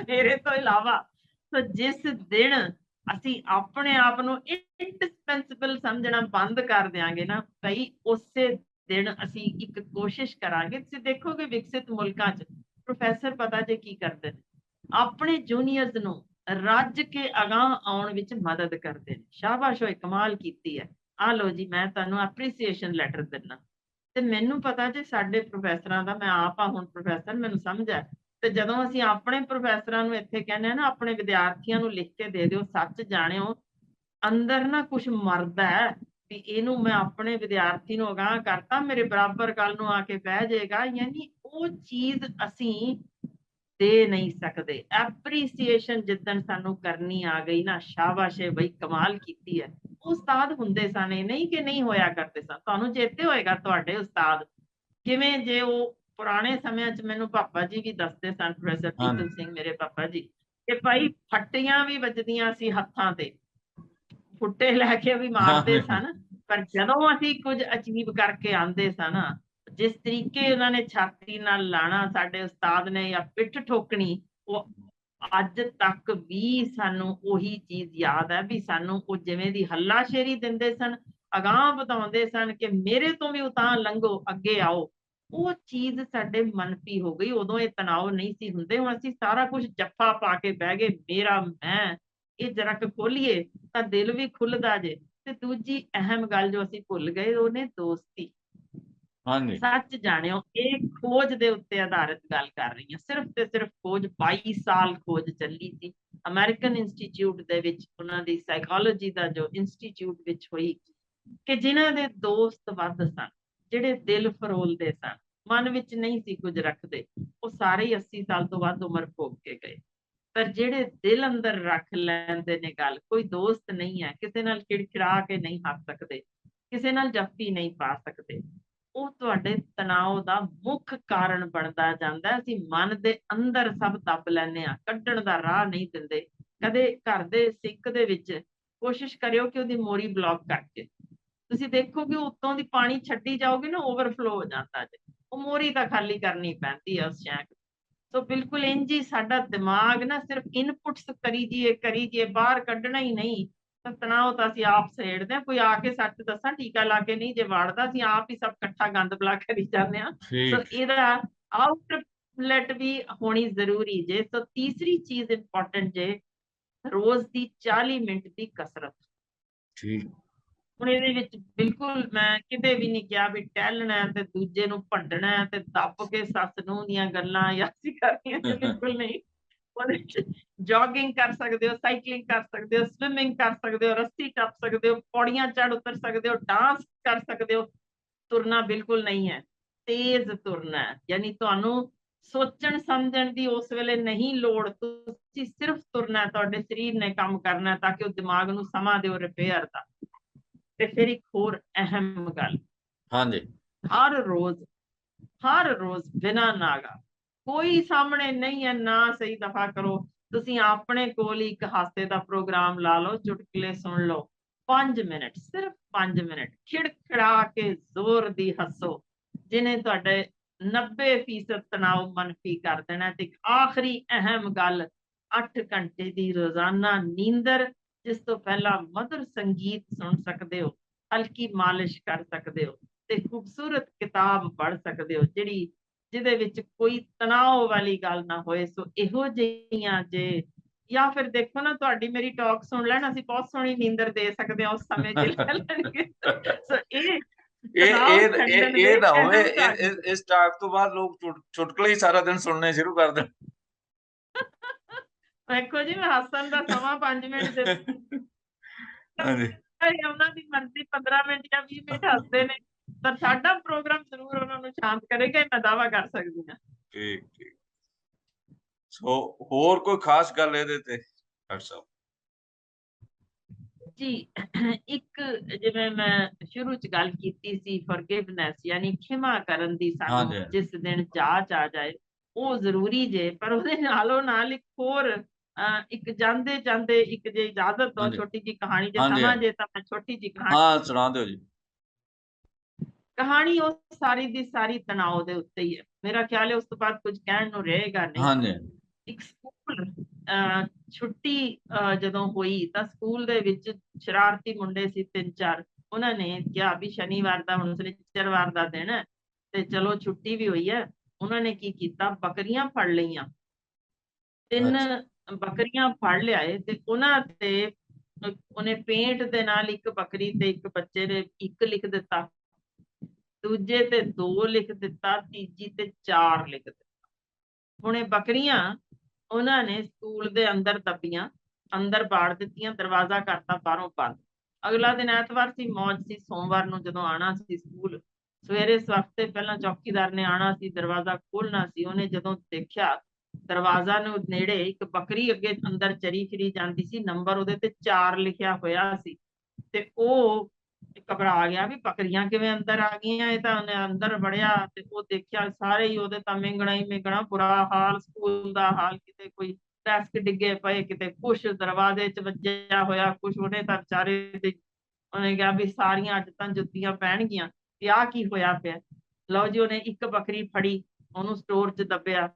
Speaker 2: ਮੇਰੇ ਤੋਂ ਇਲਾਵਾ। ਸੋ ਜਿਸ ਦਿਨ ਅਸੀਂ ਆਪਣੇ ਆਪ ਨੂੰ ਇੰਡਿਸਪੈਂਸੇਬਲ ਸਮਝਣਾ ਬੰਦ ਕਰ ਦਿਆਂਗੇ ਨਾ ਭਈ ਉਸੇ ਦਿਨ ਅਸੀਂ ਇੱਕ ਕੋਸ਼ਿਸ਼ ਕਰਾਂਗੇ। ਤੁਸੀਂ ਦੇਖੋਗੇ ਵਿਕਸਿਤ ਮੁਲਕਾਂ 'ਚ ਪ੍ਰੋਫੈਸਰ ਪਤਾ ਜੇ ਕੀ ਕਰਦੇ ਨੇ। ਆਪਣੇ ਜੂਨੀਅਰਸ ਨੂੰ ਰੱਜ ਕੇ ਅਗਾਂਹ ਆਉਣ ਵਿੱਚ ਮਦਦ ਕਰਦੇ ਨੇ। ਸ਼ਾਬਾਸ਼ ਹੋਏ ਕਮਾਲ ਕੀਤੀ ਹੈ ਆ ਲਓ ਜੀ, ਮੈਂ ਤੁਹਾਨੂੰ ਐਪਰੀਸੀਏਸ਼ਨ ਲੈਟਰ ਦਿੰਨਾ। ਤੇ ਮੈਨੂੰ ਪਤਾ ਜੇ ਸਾਡੇ ਪ੍ਰੋਫੈਸਰਾਂ ਦਾ, ਮੈਂ ਆਪ ਆ ਹੁਣ ਪ੍ਰੋਫੈਸਰ ਮੈਨੂੰ ਸਮਝ ਹੈ ਤੇ ਜਦੋਂ ਅਸੀਂ ਆਪਣੇ ਪ੍ਰੋਫੈਸਰਾਂ ਨੂੰ ਇੱਥੇ ਕਹਿੰਦੇ ਆ ਨਾ, ਆਪਣੇ ਵਿਦਿਆਰਥੀਆਂ ਨੂੰ ਲਿਖ ਕੇ ਦੇ ਦਿਓ, ਸੱਚ ਜਾਣਿਓ, ਅੰਦਰ ਨਾ ਕੁਝ ਮਰਦਾ ਹੈ ਵੀ ਇਹਨੂੰ ਮੈਂ ਆਪਣੇ ਵਿਦਿਆਰਥੀ ਨੂੰ ਅਗਾਂਹ ਕਰਤਾ, ਮੇਰੇ ਬਰਾਬਰ ਕੱਲ ਨੂੰ ਆ ਕੇ ਬਹਿ ਜਾਏਗਾ ਯਾਨੀ ਉਹ ਚੀਜ਼ ਅਸੀਂ ਦੇ ਨਹੀਂ ਸਕਦੇ। ਐਪਰੀਸੀਏਸ਼ਨ ਜਿੱਦਣ ਸਾਨੂੰ ਕਰਨੀ ਆ ਗਈ ਨਾ ਸ਼ਾਬਾਸ਼ ਏ ਬਈ ਕਮਾਲ ਕੀਤੀ ਹੈ ਉਹ ਉਸਤਾਦ ਹੁੰਦੇ ਸਨ ਇਹ ਨਹੀਂ ਕਿ ਨਹੀਂ ਹੋਇਆ ਕਰਦੇ ਸਨ। ਤੁਹਾਨੂੰ ਚੇਤੇ ਹੋਏਗਾ ਤੁਹਾਡੇ ਉਸਤਾਦ। ਕਿਵੇਂ ਜੇ ਉਹ ਪੁਰਾਣੇ ਸਮਿਆਂ 'ਚ ਮੈਨੂੰ ਪਾਪਾ ਜੀ ਵੀ ਦੱਸਦੇ ਸਨ ਪ੍ਰੋਫੈਸਰ। ਪੀਤਲ ਸਿੰਘ ਮੇਰੇ ਪਾਪਾ ਜੀ ਕਿ ਭਾਈ ਫੱਟੀਆਂ ਵੀ ਵੱਜਦੀਆਂ ਸੀ ਹੱਥਾਂ ਤੇ। ਫੁੱਟੇ ਲੈ ਕੇ ਵੀ ਮਾਰਦੇ
Speaker 1: ਹਾਂ।
Speaker 2: ਸਨ। ਪਰ ਜਦੋਂ ਅਸੀਂ ਕੁਝ ਅਚੀਵ ਕਰਕੇ ਆਂਦੇ ਸਨ ਜਿਸ ਤਰੀਕੇ ਉਹਨਾਂ ਨੇ ਛਾਤੀ ਨਾਲ ਲਾਣਾ, ਸਾਡੇ ਉਸਤਾਦ ਨੇ ਜਾਂ ਪਿੱਠ ਠੋਕਣੀ, ਉਹ ਅੱਜ ਤੱਕ ਵੀ ਸਾਨੂੰ ਉਹੀ ਚੀਜ਼ ਯਾਦ ਹੈ ਵੀ ਸਾਨੂੰ ਉਹ ਜਿਵੇਂ ਦੀ ਹੱਲਾਸ਼ੇਰੀ ਦਿੰਦੇ ਸਨ, ਅਗਾਂਹ ਵਧਾਉਂਦੇ ਸਨ ਕਿ ਮੇਰੇ ਤੋਂ ਵੀ ਉਤਾਂ ਲੰਘੋ, ਅੱਗੇ ਆਓ। ਉਹ ਚੀਜ਼ ਸਾਡੇ ਮਨਪੀ ਹੋ ਗਈ, ਉਦੋਂ ਇਹ ਤਣਾਅ ਨਹੀਂ ਸੀ ਹੁੰਦੇ, ਹੁਣ ਅਸੀਂ ਸਾਰਾ ਕੁਝ ਜੱਫਾ ਪਾ ਕੇ ਬਹਿ ਗਏ, ਮੇਰਾ, ਮੈਂ, ਇਹ ਜਰਾ ਕੁ ਖੋਲੀਏ ਤਾਂ ਦਿਲ ਵੀ ਖੁੱਲਦਾ ਜੇ। ਤੇ ਦੂਜੀ ਅਹਿਮ ਗੱਲ ਜੋ ਅਸੀਂ ਭੁੱਲ ਗਏ ਉਹਨੇ ਦੋਸਤੀ।
Speaker 1: ਹਾਂਜੀ।
Speaker 2: ਸੱਚ ਜਾਣਿਓ, ਇਹ ਖੋਜ ਦੇ ਉੱਤੇ ਆਧਾਰਿਤ ਗੱਲ ਕਰ ਰਹੀ ਹਾਂ। ਸਿਰਫ ਤੇ ਸਿਰਫ ਖੋਜ 22 ਸਾਲ ਖੋਜ ਚੱਲੀ ਸੀ। ਅਮਰੀਕਨ ਇੰਸਟੀਚਿਊਟ ਦੇ ਵਿੱਚ ਉਹਨਾਂ ਦੀ ਸਾਈਕੋਲੋਜੀ ਦਾ ਜੋ ਇੰਸਟੀਚਿਊਟ ਵਿੱਚ ਹੋਈ ਕਿ ਜਿਨ੍ਹਾਂ ਦੇ ਦੋਸਤ ਵੱਧ ਸਨ, ਜਿਹੜੇ ਦਿਲ ਫਰੋਲਦੇ ਸਨ, ਮਨ ਵਿੱਚ ਨਹੀਂ ਸੀ ਕੁਝ ਰੱਖਦੇ, ਉਹ ਸਾਰੇ ਹੀ 80 ਸਾਲ ਤੋਂ ਵੱਧ ਉਮਰ ਭੋਗ ਕੇ ਗਏ। ਪਰ ਜਿਹੜੇ ਦਿਲ ਅੰਦਰ ਰੱਖ ਲੈਂਦੇ ਨੇ ਗੱਲ, ਕੋਈ ਦੋਸਤ ਨਹੀਂ ਹੈ, ਕਿਸੇ ਨਾਲ ਖਿੜਖਿੜਾ ਕੇ ਨਹੀਂ ਹੱਸ ਸਕਦੇ, ਕਿਸੇ ਨਾਲ ਜੱਫੀ ਨਹੀਂ ਪਾ ਸਕਦੇ। ਉਹ ਤੁਹਾਡੇ ਤਣਾਅ ਦਾ ਮੁੱਖ ਕਾਰਨ ਬਣਦਾ ਜਾਂਦਾ ਅਸੀਂ ਮਨ ਦੇ ਅੰਦਰ ਸਭ ਦੱਬ ਲੈਂਦੇ ਆ ਕੱਢਣ ਦਾ ਰਾਹ ਨਹੀਂ ਦਿੰਦੇ। ਕਦੇ ਘਰ ਦੇ ਸਿੰਕ ਦੇ ਵਿੱਚ ਕੋਸ਼ਿਸ਼ ਕਰਿਓ ਕਿ ਉਹਦੀ ਮੋਰੀ ਬਲੌਕ ਕਰਕੇ। ਤੁਸੀਂ ਦੇਖੋਗੇ ਉੱਤੋਂ ਦੀ ਪਾਣੀ ਛੱਡੀ ਜਾਓਗੇ ਨਾ ਓਵਰਫਲੋ ਹੋ ਜਾਂਦਾ ਜੇ। ਉਹ ਮੋਰੀ ਤਾਂ ਖਾਲੀ ਕਰਨੀ ਪੈਂਦੀ ਹੈ ਉਸ ਸ਼ੈਂਕ ਸੋ ਬਿਲਕੁਲ ਇੰਜ ਹੀ ਸਾਡਾ ਦਿਮਾਗ ਨਾ ਸਿਰਫ ਇਨਪੁਟਸ ਕਰੀ ਜੀਏ ਕਰੀ ਜੀਏ ਬਾਹਰ ਕੱਢਣਾ ਹੀ ਨਹੀਂ। ਤਾਂ ਤਣਾਅ ਤਾਂ ਅਸੀਂ ਆਪ ਸੇੜਦੇ ਹਾਂ ਕੋਈ ਆ ਕੇ ਸੱਚ ਦੱਸਾਂ ਟੀਕਾ ਲਾ ਕੇ ਨਹੀਂ ਜੇ ਵਾੜਦਾ ਅਸੀਂ ਆਪ ਹੀ ਸਭ ਇਕੱਠਾ ਗੰਦ ਬਲਾ ਕਰੀ ਜਾਂਦੇ ਹਾਂ। ਸੋ ਇਹਦਾ ਆਊਟਲੈਟ ਵੀ ਹੋਣੀ ਜ਼ਰੂਰੀ ਜੇ। ਸੋ ਤੀਸਰੀ ਚੀਜ਼ ਇੰਪੋਰਟੈਂਟ ਜੇ ਰੋਜ਼ ਦੀ 40 ਮਿੰਟ ਦੀ ਕਸਰਤ।
Speaker 1: ਠੀਕ।
Speaker 2: ਹੁਣ ਇਹਦੇ ਵਿੱਚ ਬਿਲਕੁਲ ਮੈਂ ਕਿਤੇ ਵੀ ਨਹੀਂ ਕਿਹਾ ਵੀ ਟਹਿਲਣਾ ਹੈ ਤੇ ਦੂਜੇ ਨੂੰ ਭੰਡਣਾ ਹੈ ਤੇ ਦੱਬ ਕੇ ਸੱਸ ਨੂੰ ਦੀਆਂ ਗੱਲਾਂ ਅਸੀਂ ਕਰਨੀਆਂ ਬਿਲਕੁਲ ਨਹੀਂ। ਉਹਦੇ ਵਿੱਚ ਜੋਗਿੰਗ ਕਰ ਸਕਦੇ ਹੋ ਸਾਈਕਲਿੰਗ ਕਰ ਸਕਦੇ ਹੋ ਸਵਿਮਿੰਗ ਕਰ ਸਕਦੇ ਹੋ ਰੱਸੀ ਟੱਪ ਸਕਦੇ ਹੋ ਪੌੜੀਆਂ ਚੜ ਉਤਰ ਸਕਦੇ ਹੋ ਡਾਂਸ ਕਰ ਸਕਦੇ ਹੋ ਤੁਰਨਾ ਬਿਲਕੁਲ ਨਹੀਂ ਹੈ ਤੇਜ਼ ਤੁਰਨਾ ਯਾਨੀ ਤੁਹਾਨੂੰ ਸੋਚਣ ਸਮਝਣ ਦੀ ਉਸ ਵੇਲੇ ਨਹੀਂ ਲੋੜ ਤੁਸੀਂ ਸਿਰਫ ਤੁਰਨਾ ਤੁਹਾਡੇ ਸਰੀਰ ਨੇ ਕੰਮ ਕਰਨਾ ਤਾਂ ਕਿ ਉਹ ਦਿਮਾਗ ਨੂੰ ਸਮਾਂ ਦਿਓ ਰਿਪੇਅਰ ਦਾ ਤੇ ਫਿਰ ਇੱਕ ਹੋਰ ਅਹਿਮ ਗੱਲ
Speaker 1: ਹਾਂਜੀ
Speaker 2: ਹਰ ਰੋਜ਼ ਹਰ ਰੋਜ਼ ਬਿਨਾਂ ਨਾਗਾ ਕੋਈ ਸਾਹਮਣੇ ਨਹੀਂ ਹੈ, ਨਾ ਸਹੀ ਦਫਾ ਕਰੋ। ਤੁਸੀਂ ਆਪਣੇ ਕੋਲ ਇੱਕ ਹਾਸੇ ਦਾ ਪ੍ਰੋਗਰਾਮ ਲਾ ਲਓ, ਚੁਟਕਲੇ ਸੁਣ ਲਓ। 5 ਮਿੰਟ, ਸਿਰਫ 5 ਮਿੰਟ, ਖਿੜਖਿੜਾ ਕੇ ਜ਼ੋਰ ਦੀ ਹੱਸੋ, ਜਿਨੇ ਤੁਹਾਡੇ 90% ਤਣਾਅ ਮਨਫੀ ਕਰ ਦੇਣਾ ਤੇ ਆਖਰੀ ਅਹਿਮ ਗੱਲ 8 ਘੰਟੇ ਦੀ ਰੋਜ਼ਾਨਾ ਨੀਂਦਰ, ਜਿਸ ਤੋਂ ਪਹਿਲਾਂ ਮਧੁਰ ਸੰਗੀਤ ਸੁਣ ਸਕਦੇ ਹੋ, ਹਲਕੀ ਮਾਲਿਸ਼ ਕਰ ਸਕਦੇ ਹੋ ਤੇ ਖੂਬਸੂਰਤ ਕਿਤਾਬ ਪੜ੍ਹ ਸਕਦੇ ਹੋ, ਜਿਹੜੀ ਜਿਹਦੇ ਵਿੱਚ ਕੋਈ ਤਣਾਅ ਵਾਲੀ ਗੱਲ ਨਾ ਹੋਏ ਸੋ ਇਹੋ ਜਿਹੀਆਂ ਜੇ ਜਾਂ ਫਿਰ ਦੇਖੋ ਨਾ ਤੁਹਾਡੀ ਮੇਰੀ ਟਾਕ ਸੁਣ ਲੈਣ ਅਸੀਂ ਬਹੁਤ ਸੋਹਣੀ ਨੀਂਦਰ ਦੇ ਸਕਦੇ ਹਾਂ ਉਸ ਸਮੇਂ ਜੇ ਲੈ ਲੈਣਗੇ। ਸੋ ਇਹ
Speaker 1: ਇਹ ਇਹ ਇਹ ਨਾ ਹੋਵੇ ਇਸ ਟਾਕ ਤੋਂ ਬਾਅਦ ਲੋਕ ਚੁਟ- ਚੁਟਕਲੇ ਹੀ ਸਾਰਾ ਦਿਨ ਸੁਣਨੇ ਸ਼ੁਰੂ ਕਰ ਦੇਣ।
Speaker 2: ਵੇਖੋ ਜੀ ਮੈਂ ਹੱਸਣ ਦਾ ਸਮਾਂ 5 ਮਿੰਟ ਦੇ
Speaker 1: ਹਾਂਜੀ।
Speaker 2: ਉਹਨਾਂ ਦੀ ਮਰਜ਼ੀ 15 ਮਿੰਟ ਜਾਂ 20 ਮਿੰਟ ਹੱਸਦੇ ਨੇ। ਪਰ ਸਾਡਾ ਪ੍ਰੋਗਰਾਮ ਜ਼ਰੂਰ ਉਹਨਾਂ ਨੂੰ ਸ਼ਾਂਤ ਕਰੇਗਾ ਮੈਂ ਦਾਵਾ ਕਰ ਸਕਦੀ ਹਾਂ।
Speaker 1: ਠੀਕ ਠੀਕ। ਸੋ ਹੋਰ ਕੋਈ ਖਾਸ ਗੱਲ ਇਹਦੇ ਤੇ ਡਾਕਟਰ ਸਾਹਿਬ?
Speaker 2: ਜੀ ਇੱਕ ਜਿਵੇਂ ਮੈਂ ਸ਼ੁਰੂ ਚ ਗੱਲ ਕੀਤੀ ਸੀ ਫੋਰਗਿਵਨੈਸ ਯਾਨੀ ਖਿਮਾ ਕਰਨ ਦੀ ਸਾਨੂੰ ਜਿਸ ਦਿਨ ਜਾਚ ਆ ਜਾਏ ਉਹ ਜ਼ਰੂਰੀ ਜੇ ਪਰ ਉਹਦੇ ਨਾਲੋਂ ਨਾਲ ਇੱਕ ਹੋਰ ਇੱਕ ਜਾਂਦੇ ਜਾਂਦੇ ਇੱਕ ਜੇ ਇਜਾਜ਼ਤ
Speaker 1: ਦੋ
Speaker 2: ਛੋਟੀ ਜੀ ਕਹਾਣੀ ਜੇ ਸਮਾਂ ਜੇ ਤਾਂ ਛੋਟੀ ਜੀ ਕਹਾਣੀ
Speaker 1: ਹਾਂ ਸੁਣਾ ਦਿਓ ਜੀ।
Speaker 2: ਕਹਾਣੀ ਉਹ ਸਾਰੀ ਦੀ ਸਾਰੀ ਤਣਾਅ ਦੇ ਉੱਤੇ ਹੀ ਹੈ। ਮੇਰਾ ਖਿਆਲ ਹੈ ਉਸ ਤੋਂ ਬਾਅਦ ਕੁਝ ਕਹਿਣ ਨੂੰ ਰਹੇਗਾ ਨਹੀਂ।
Speaker 1: ਹਾਂਜੀ।
Speaker 2: ਇੱਕ ਸਕੂਲ ਛੁੱਟੀ ਜਦੋਂ ਹੋਈ ਤਾਂ ਸਕੂਲ ਦੇ ਵਿੱਚ ਸ਼ਰਾਰਤੀ ਮੁੰਡੇ ਸੀ ਤਿੰਨ ਚਾਰ। ਉਹਨਾਂ ਨੇ ਕਿਹਾ ਵੀ ਸ਼ਨੀਵਾਰ ਦਾ ਹੁਣ ਸ਼ਨੀਚਰਵਾਰ ਦਾ ਦਿਨ ਹੈ ਤੇ ਚਲੋ ਛੁੱਟੀ ਵੀ ਹੋਈ ਹੈ। ਉਹਨਾਂ ਨੇ ਕੀ ਕੀਤਾ? ਬੱਕਰੀਆਂ ਫੜ ਲਈਆਂ। ਤਿੰਨ ਬੱਕਰੀਆਂ ਫੜ ਲਿਆਏ ਤੇ ਉਹਨਾਂ ਤੇ ਉਹਨੇ ਪੇਂਟ ਦੇ ਨਾਲ ਇੱਕ ਬੱਕਰੀ ਤੇ ਇੱਕ ਬੱਚੇ ਨੇ ਇੱਕ ਲਿਖ ਦਿੱਤਾ। ਦੂਜੇ ਤੇ ਦੋ ਲਿਖ ਦਿੱਤਾ, ਤੀਜੀ ਤੇ ਚਾਰ ਲਿਖ ਦਿੱਤਾ। ਹੁਣ ਇਹ ਬੱਕਰੀਆਂ ਉਹਨਾਂ ਨੇ ਸਕੂਲ ਦੇ ਅੰਦਰ ਦੱਬੀਆਂ, ਅੰਦਰ ਬਾੜ ਦਿੱਤੀਆਂ, ਦਰਵਾਜ਼ਾ ਕਰਤਾ ਬਾਹਰੋਂ ਬੰਦ। ਅਗਲਾ ਦਿਨ ਐਤਵਾਰ ਸੀ, ਮੌਜ ਸੀ, ਸੋਮਵਾਰ ਨੂੰ ਜਦੋਂ ਆਣਾ ਸੀ ਸਕੂਲ ਸਵੇਰੇ ਸਵਖਤੇ ਪਹਿਲਾਂ ਚੌਕੀਦਾਰ ਨੇ ਆਣਾ ਸੀ, ਦਰਵਾਜ਼ਾ ਖੋਲਣਾ ਸੀ, ਉਹਨੇ ਜਦੋਂ ਦੇਖਿਆ ਦਰਵਾਜ਼ਾ ਨੂੰ ਨੇੜੇ ਇੱਕ ਬੱਕਰੀ ਅੱਗੇ ਅੰਦਰ ਚਰੀ ਫਿਰੀ ਜਾਂਦੀ ਸੀ, ਨੰਬਰ ਉਹਦੇ ਤੇ 4 ਲਿਖਿਆ ਹੋਇਆ ਸੀ। ਤੇ ਉਹ ਘਬਰਾ ਗਿਆ ਵੀ ਬੱਕਰੀਆਂ ਕਿਵੇਂ ਅੰਦਰ ਆ ਗਈਆਂ, ਇਹ ਤਾਂ ਉਹਨੇ ਅੰਦਰ ਵੜਿਆ ਤੇ ਉਹ ਦੇਖਿਆ ਸਾਰੇ ਹੀ ਉਹਦੇ ਤਾਂ ਮਿੰਗਣਾ ਹੀ ਮਿੰਗਣਾ, ਬੁਰਾ ਹਾਲ, ਸਕੂਲ ਦਾ ਹਾਲ, ਕਿਤੇ ਕੋਈ ਡੈਸਕ ਡਿੱਗੇ ਪਏ, ਕਿਤੇ ਕੁਛ ਦਰਵਾਜ਼ੇ 'ਚ ਵੱਜਿਆ ਹੋਇਆ, ਕੁਛ ਉਹਨੇ ਤਾਂ ਵਿਚਾਰੇ ਦੇ ਉਹਨੇ ਕਿਹਾ ਵੀ ਸਾਰੀਆਂ ਅੱਜ ਤਾਂ ਜੁੱਤੀਆਂ ਪੈਣਗੀਆਂ, ਵੀ ਆਹ ਕੀ ਹੋਇਆ ਪਿਆ? ਲਓ ਜੀ, ਉਹਨੇ ਇੱਕ ਬੱਕਰੀ ਫੜੀ, ਉਹਨੂੰ ਸਟੋਰ 'ਚ ਦੱਬਿਆ।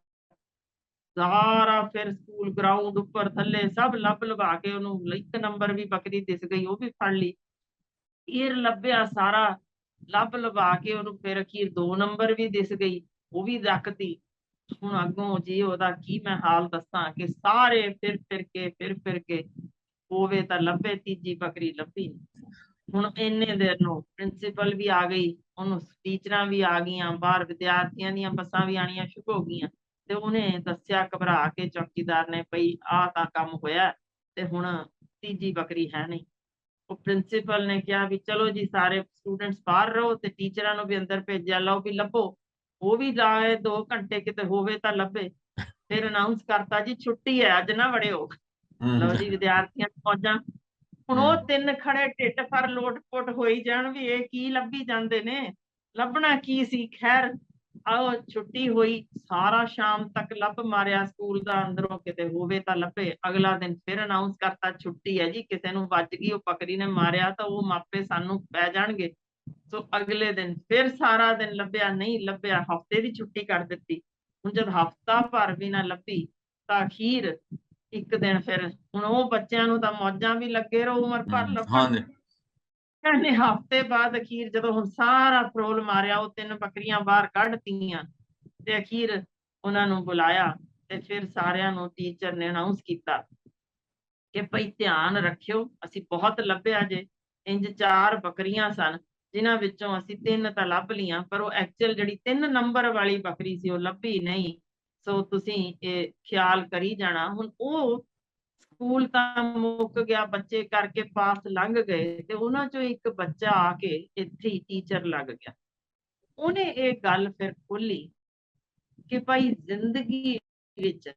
Speaker 2: ਸਾਰਾ ਫਿਰ ਸਕੂਲ ਗਰਾਊਂਡ ਉੱਪਰ ਥੱਲੇ ਸਭ ਲੱਭ ਲਵਾ ਕੇ ਉਹਨੂੰ ਇੱਕ ਨੰਬਰ ਵੀ ਬੱਕਰੀ ਦਿਸ ਗਈ, ਉਹ ਵੀ ਫੜ ਲਈ। ਇਹ ਲੱਭਿਆ ਸਾਰਾ, ਲੱਭ ਲਵਾ ਕੇ ਉਹਨੂੰ ਫਿਰ ਅਖੀਰ ਦੋ ਨੰਬਰ ਵੀ ਦਿਸ ਗਈ, ਉਹ ਵੀ ਰੱਖਤੀ। ਹੁਣ ਅੱਗੋਂ ਜੀ ਉਹਦਾ ਕੀ ਮੈਂ ਹਾਲ ਦੱਸਾਂ ਕਿ ਸਾਰੇ ਫਿਰ ਫਿਰ ਕੇ, ਫਿਰ ਫਿਰ ਕੇ ਹੋਵੇ ਤਾਂ ਲੱਭੇ, ਤੀਜੀ ਬੱਕਰੀ ਲੱਭੀ ਹੁਣ ਇੰਨੇ ਦੇਰ ਨੂੰ ਪ੍ਰਿੰਸੀਪਲ ਵੀ ਆ ਗਈ, ਉਹਨੂੰ ਟੀਚਰਾਂ ਵੀ ਆ ਗਈਆਂ, ਬਾਹਰ ਵਿਦਿਆਰਥੀਆਂ ਦੀਆਂ ਬੱਸਾਂ ਵੀ ਆਣੀਆਂ ਸ਼ੁਰੂ ਹੋ ਗਈਆਂ। ਤੇ ਉਹਨੇ ਦੱਸਿਆ ਘਬਰਾ ਕੇ ਚੌਕੀਦਾਰ ਨੇ ਭਈ ਆਹ ਤਾਂ ਕੰਮ ਹੋਇਆ ਤੇ ਹੁਣ ਤੀਜੀ ਬੱਕਰੀ ਹੈ ਨਹੀਂ। ਉਹ ਪ੍ਰਿੰਸੀਪਲ ਨੇ ਕਿਹਾ ਵੀ ਚਲੋ ਜੀ ਸਾਰੇ ਸਟੂਡੈਂਟਸ ਬਾਹਰ ਰਹੋ ਤੇ ਟੀਚਰਾਂ ਨੂੰ ਵੀ ਅੰਦਰ ਭੇਜਿਆ ਲਓ ਵੀ ਲੱਭੋ। ਉਹ ਵੀ ਲਾਏ 2 ਘੰਟੇ ਕਿਤੇ ਹੋਵੇ ਤਾਂ ਲੱਭੇ। ਫਿਰ ਅਨਾਉਂਸ ਕਰਤਾ ਜੀ ਛੁੱਟੀ ਹੈ ਅੱਜ ਨਾ ਵੜਿਓ। ਲਓ ਜੀ ਵਿਦਿਆਰਥੀਆਂ ਮੌਜਾਂ ਹੁਣ ਉਹ। ਤਿੰਨ ਖੜੇ ਢਿੱਡ ਪਰ ਲੋਟ-ਪੋਟ ਹੋਈ ਜਾਣ ਵੀ ਇਹ ਕੀ ਲੱਭੀ ਜਾਂਦੇ ਨੇ? ਲੱਭਣਾ ਕੀ ਸੀ? ਖੈਰ ਆਓ ਛੁੱਟੀ ਹੋਈ ਸਾਰਾ ਸ਼ਾਮ ਤੱਕ ਲੱਭ ਮਾਰਿਆ ਸਕੂਲ ਦਾ ਅੰਦਰੋਂ ਕਿਤੇ ਹੋਵੇ ਤਾਂ ਲੱਭੇ। ਅਗਲਾ ਦਿਨ ਫਿਰ ਅਨਾਉਂਸ ਕਰਤਾ ਛੁੱਟੀ ਹੈ ਜੀ ਕਿਸੇ ਨੂੰ ਵੱਜ ਗਈ ਉਹ ਬੱਕਰੀ ਨੇ ਮਾਰਿਆ ਤਾਂ ਉਹ ਮਾਪੇ ਸਾਨੂੰ ਪੈ ਜਾਣਗੇ। ਸੋ ਅਗਲੇ ਦਿਨ ਫਿਰ ਸਾਰਾ ਦਿਨ ਲੱਭਿਆ ਨਹੀਂ ਲੱਭਿਆ ਹਫ਼ਤੇ ਦੀ ਛੁੱਟੀ ਕਰ ਦਿੱਤੀ। ਹੁਣ ਜਦ ਹਫਤਾ ਭਰ ਵੀ ਨਾ ਲੱਭੀ ਤਾਂ ਅਖੀਰ ਇੱਕ ਦਿਨ ਫਿਰ ਹੁਣ ਉਹ ਬੱਚਿਆਂ ਨੂੰ ਤਾਂ ਮੌਜਾਂ ਵੀ ਲੱਗੇ ਰਹੋ ਉਮਰ ਭਰ ਲੱਭਣ
Speaker 1: ਹਾਂਜੀ
Speaker 2: ਹਫ਼ਤੇ ਬਾਅਦ ਅਖੀਰ ਜਦੋਂ ਹੁਣ ਸਾਰਾ ਫਰੋਲ ਮਾਰਿਆ, ਉਹ ਤਿੰਨ ਬੱਕਰੀਆਂ ਬਾਹਰ ਕੱਢਤੀਆਂ ਤੇ ਅਖੀਰ ਉਹਨਾਂ ਨੂੰ ਬੁਲਾਇਆ ਤੇ ਫਿਰ ਸਾਰਿਆਂ ਨੂੰ ਟੀਚਰ ਨੇ ਅਨਾਉਂਸ ਕੀਤਾ ਕਿ ਭਈ ਧਿਆਨ ਰੱਖਿਓ, ਅਸੀਂ ਬਹੁਤ ਲੱਭਿਆ ਜੇ, ਇੰਜ ਚਾਰ ਬੱਕਰੀਆਂ ਸਨ, ਜਿਨ੍ਹਾਂ ਵਿੱਚੋਂ ਅਸੀਂ ਤਿੰਨ ਤਾਂ ਲੱਭ ਲੀਆਂ ਪਰ ਉਹ ਐਕਚੁਅਲ ਜਿਹੜੀ ਤਿੰਨ ਨੰਬਰ ਵਾਲੀ ਬੱਕਰੀ ਸੀ ਉਹ ਲੱਭੀ ਨਹੀਂ, ਸੋ ਤੁਸੀਂ ਇਹ ਖਿਆਲ ਕਰੀ ਜਾਣਾ, ਹੁਣ ਉਹ ਸਕੂਲ ਤਾਂ ਮੁੱਕ ਗਿਆ ਬੱਚੇ ਕਰਕੇ ਪਾਸ ਲੰਘ ਗਏ ਤੇ ਉਹਨਾਂ ਚੋਂ ਇੱਕ ਬੱਚਾ ਆ ਕੇ ਇੱਥੇ ਟੀਚਰ ਲੱਗ ਗਿਆ। ਉਹਨੇ ਇਹ ਗੱਲ ਫਿਰ ਖੋਲੀ ਕਿ ਭਾਈ ਜ਼ਿੰਦਗੀ ਵਿੱਚ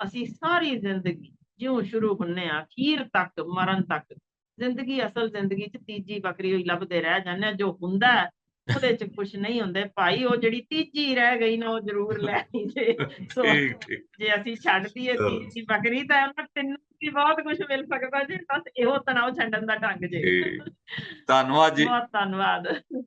Speaker 2: ਅਸੀਂ ਸਾਰੀ ਜ਼ਿੰਦਗੀ ਜਿਉਂ ਸ਼ੁਰੂ ਹੁੰਨੇ ਆ ਅਖੀਰ ਤੱਕ ਮਰਨ ਤੱਕ ਜ਼ਿੰਦਗੀ ਅਸਲ ਜ਼ਿੰਦਗੀ 'ਚ ਤੀਜੀ ਬੱਕਰੀ ਹੋਈ ਲੱਭਦੇ ਰਹਿ ਜਾਂਦੇ ਆ ਜੋ ਹੁੰਦਾ ਹੈ, ਉਹਦੇ 'ਚ ਕੁਝ ਨਹੀਂ ਹੁੰਦੇ। ਭਾਈ ਉਹ ਜਿਹੜੀ ਤੀਜੀ ਰਹਿ ਗਈ ਨਾ ਉਹ ਜ਼ਰੂਰ ਲੈਣੀ ਜੇ। ਸੋ ਜੇ ਅਸੀਂ ਛੱਡ ਦਈਏ
Speaker 1: ਚਲੋ।
Speaker 2: ਤੀਜੀ ਬੱਕਰੀ ਤਾਂ ਉਹਨਾਂ ਤਿੰਨ ਵੀ ਬਹੁਤ ਕੁਝ ਮਿਲ ਸਕਦਾ ਜੀ। ਬਸ ਇਹੋ ਤਣਾਅ ਛੱਡਣ ਦਾ ਢੰਗ ਜੇ।
Speaker 1: ਧੰਨਵਾਦ ਜੀ।
Speaker 2: ਬਹੁਤ ਧੰਨਵਾਦ।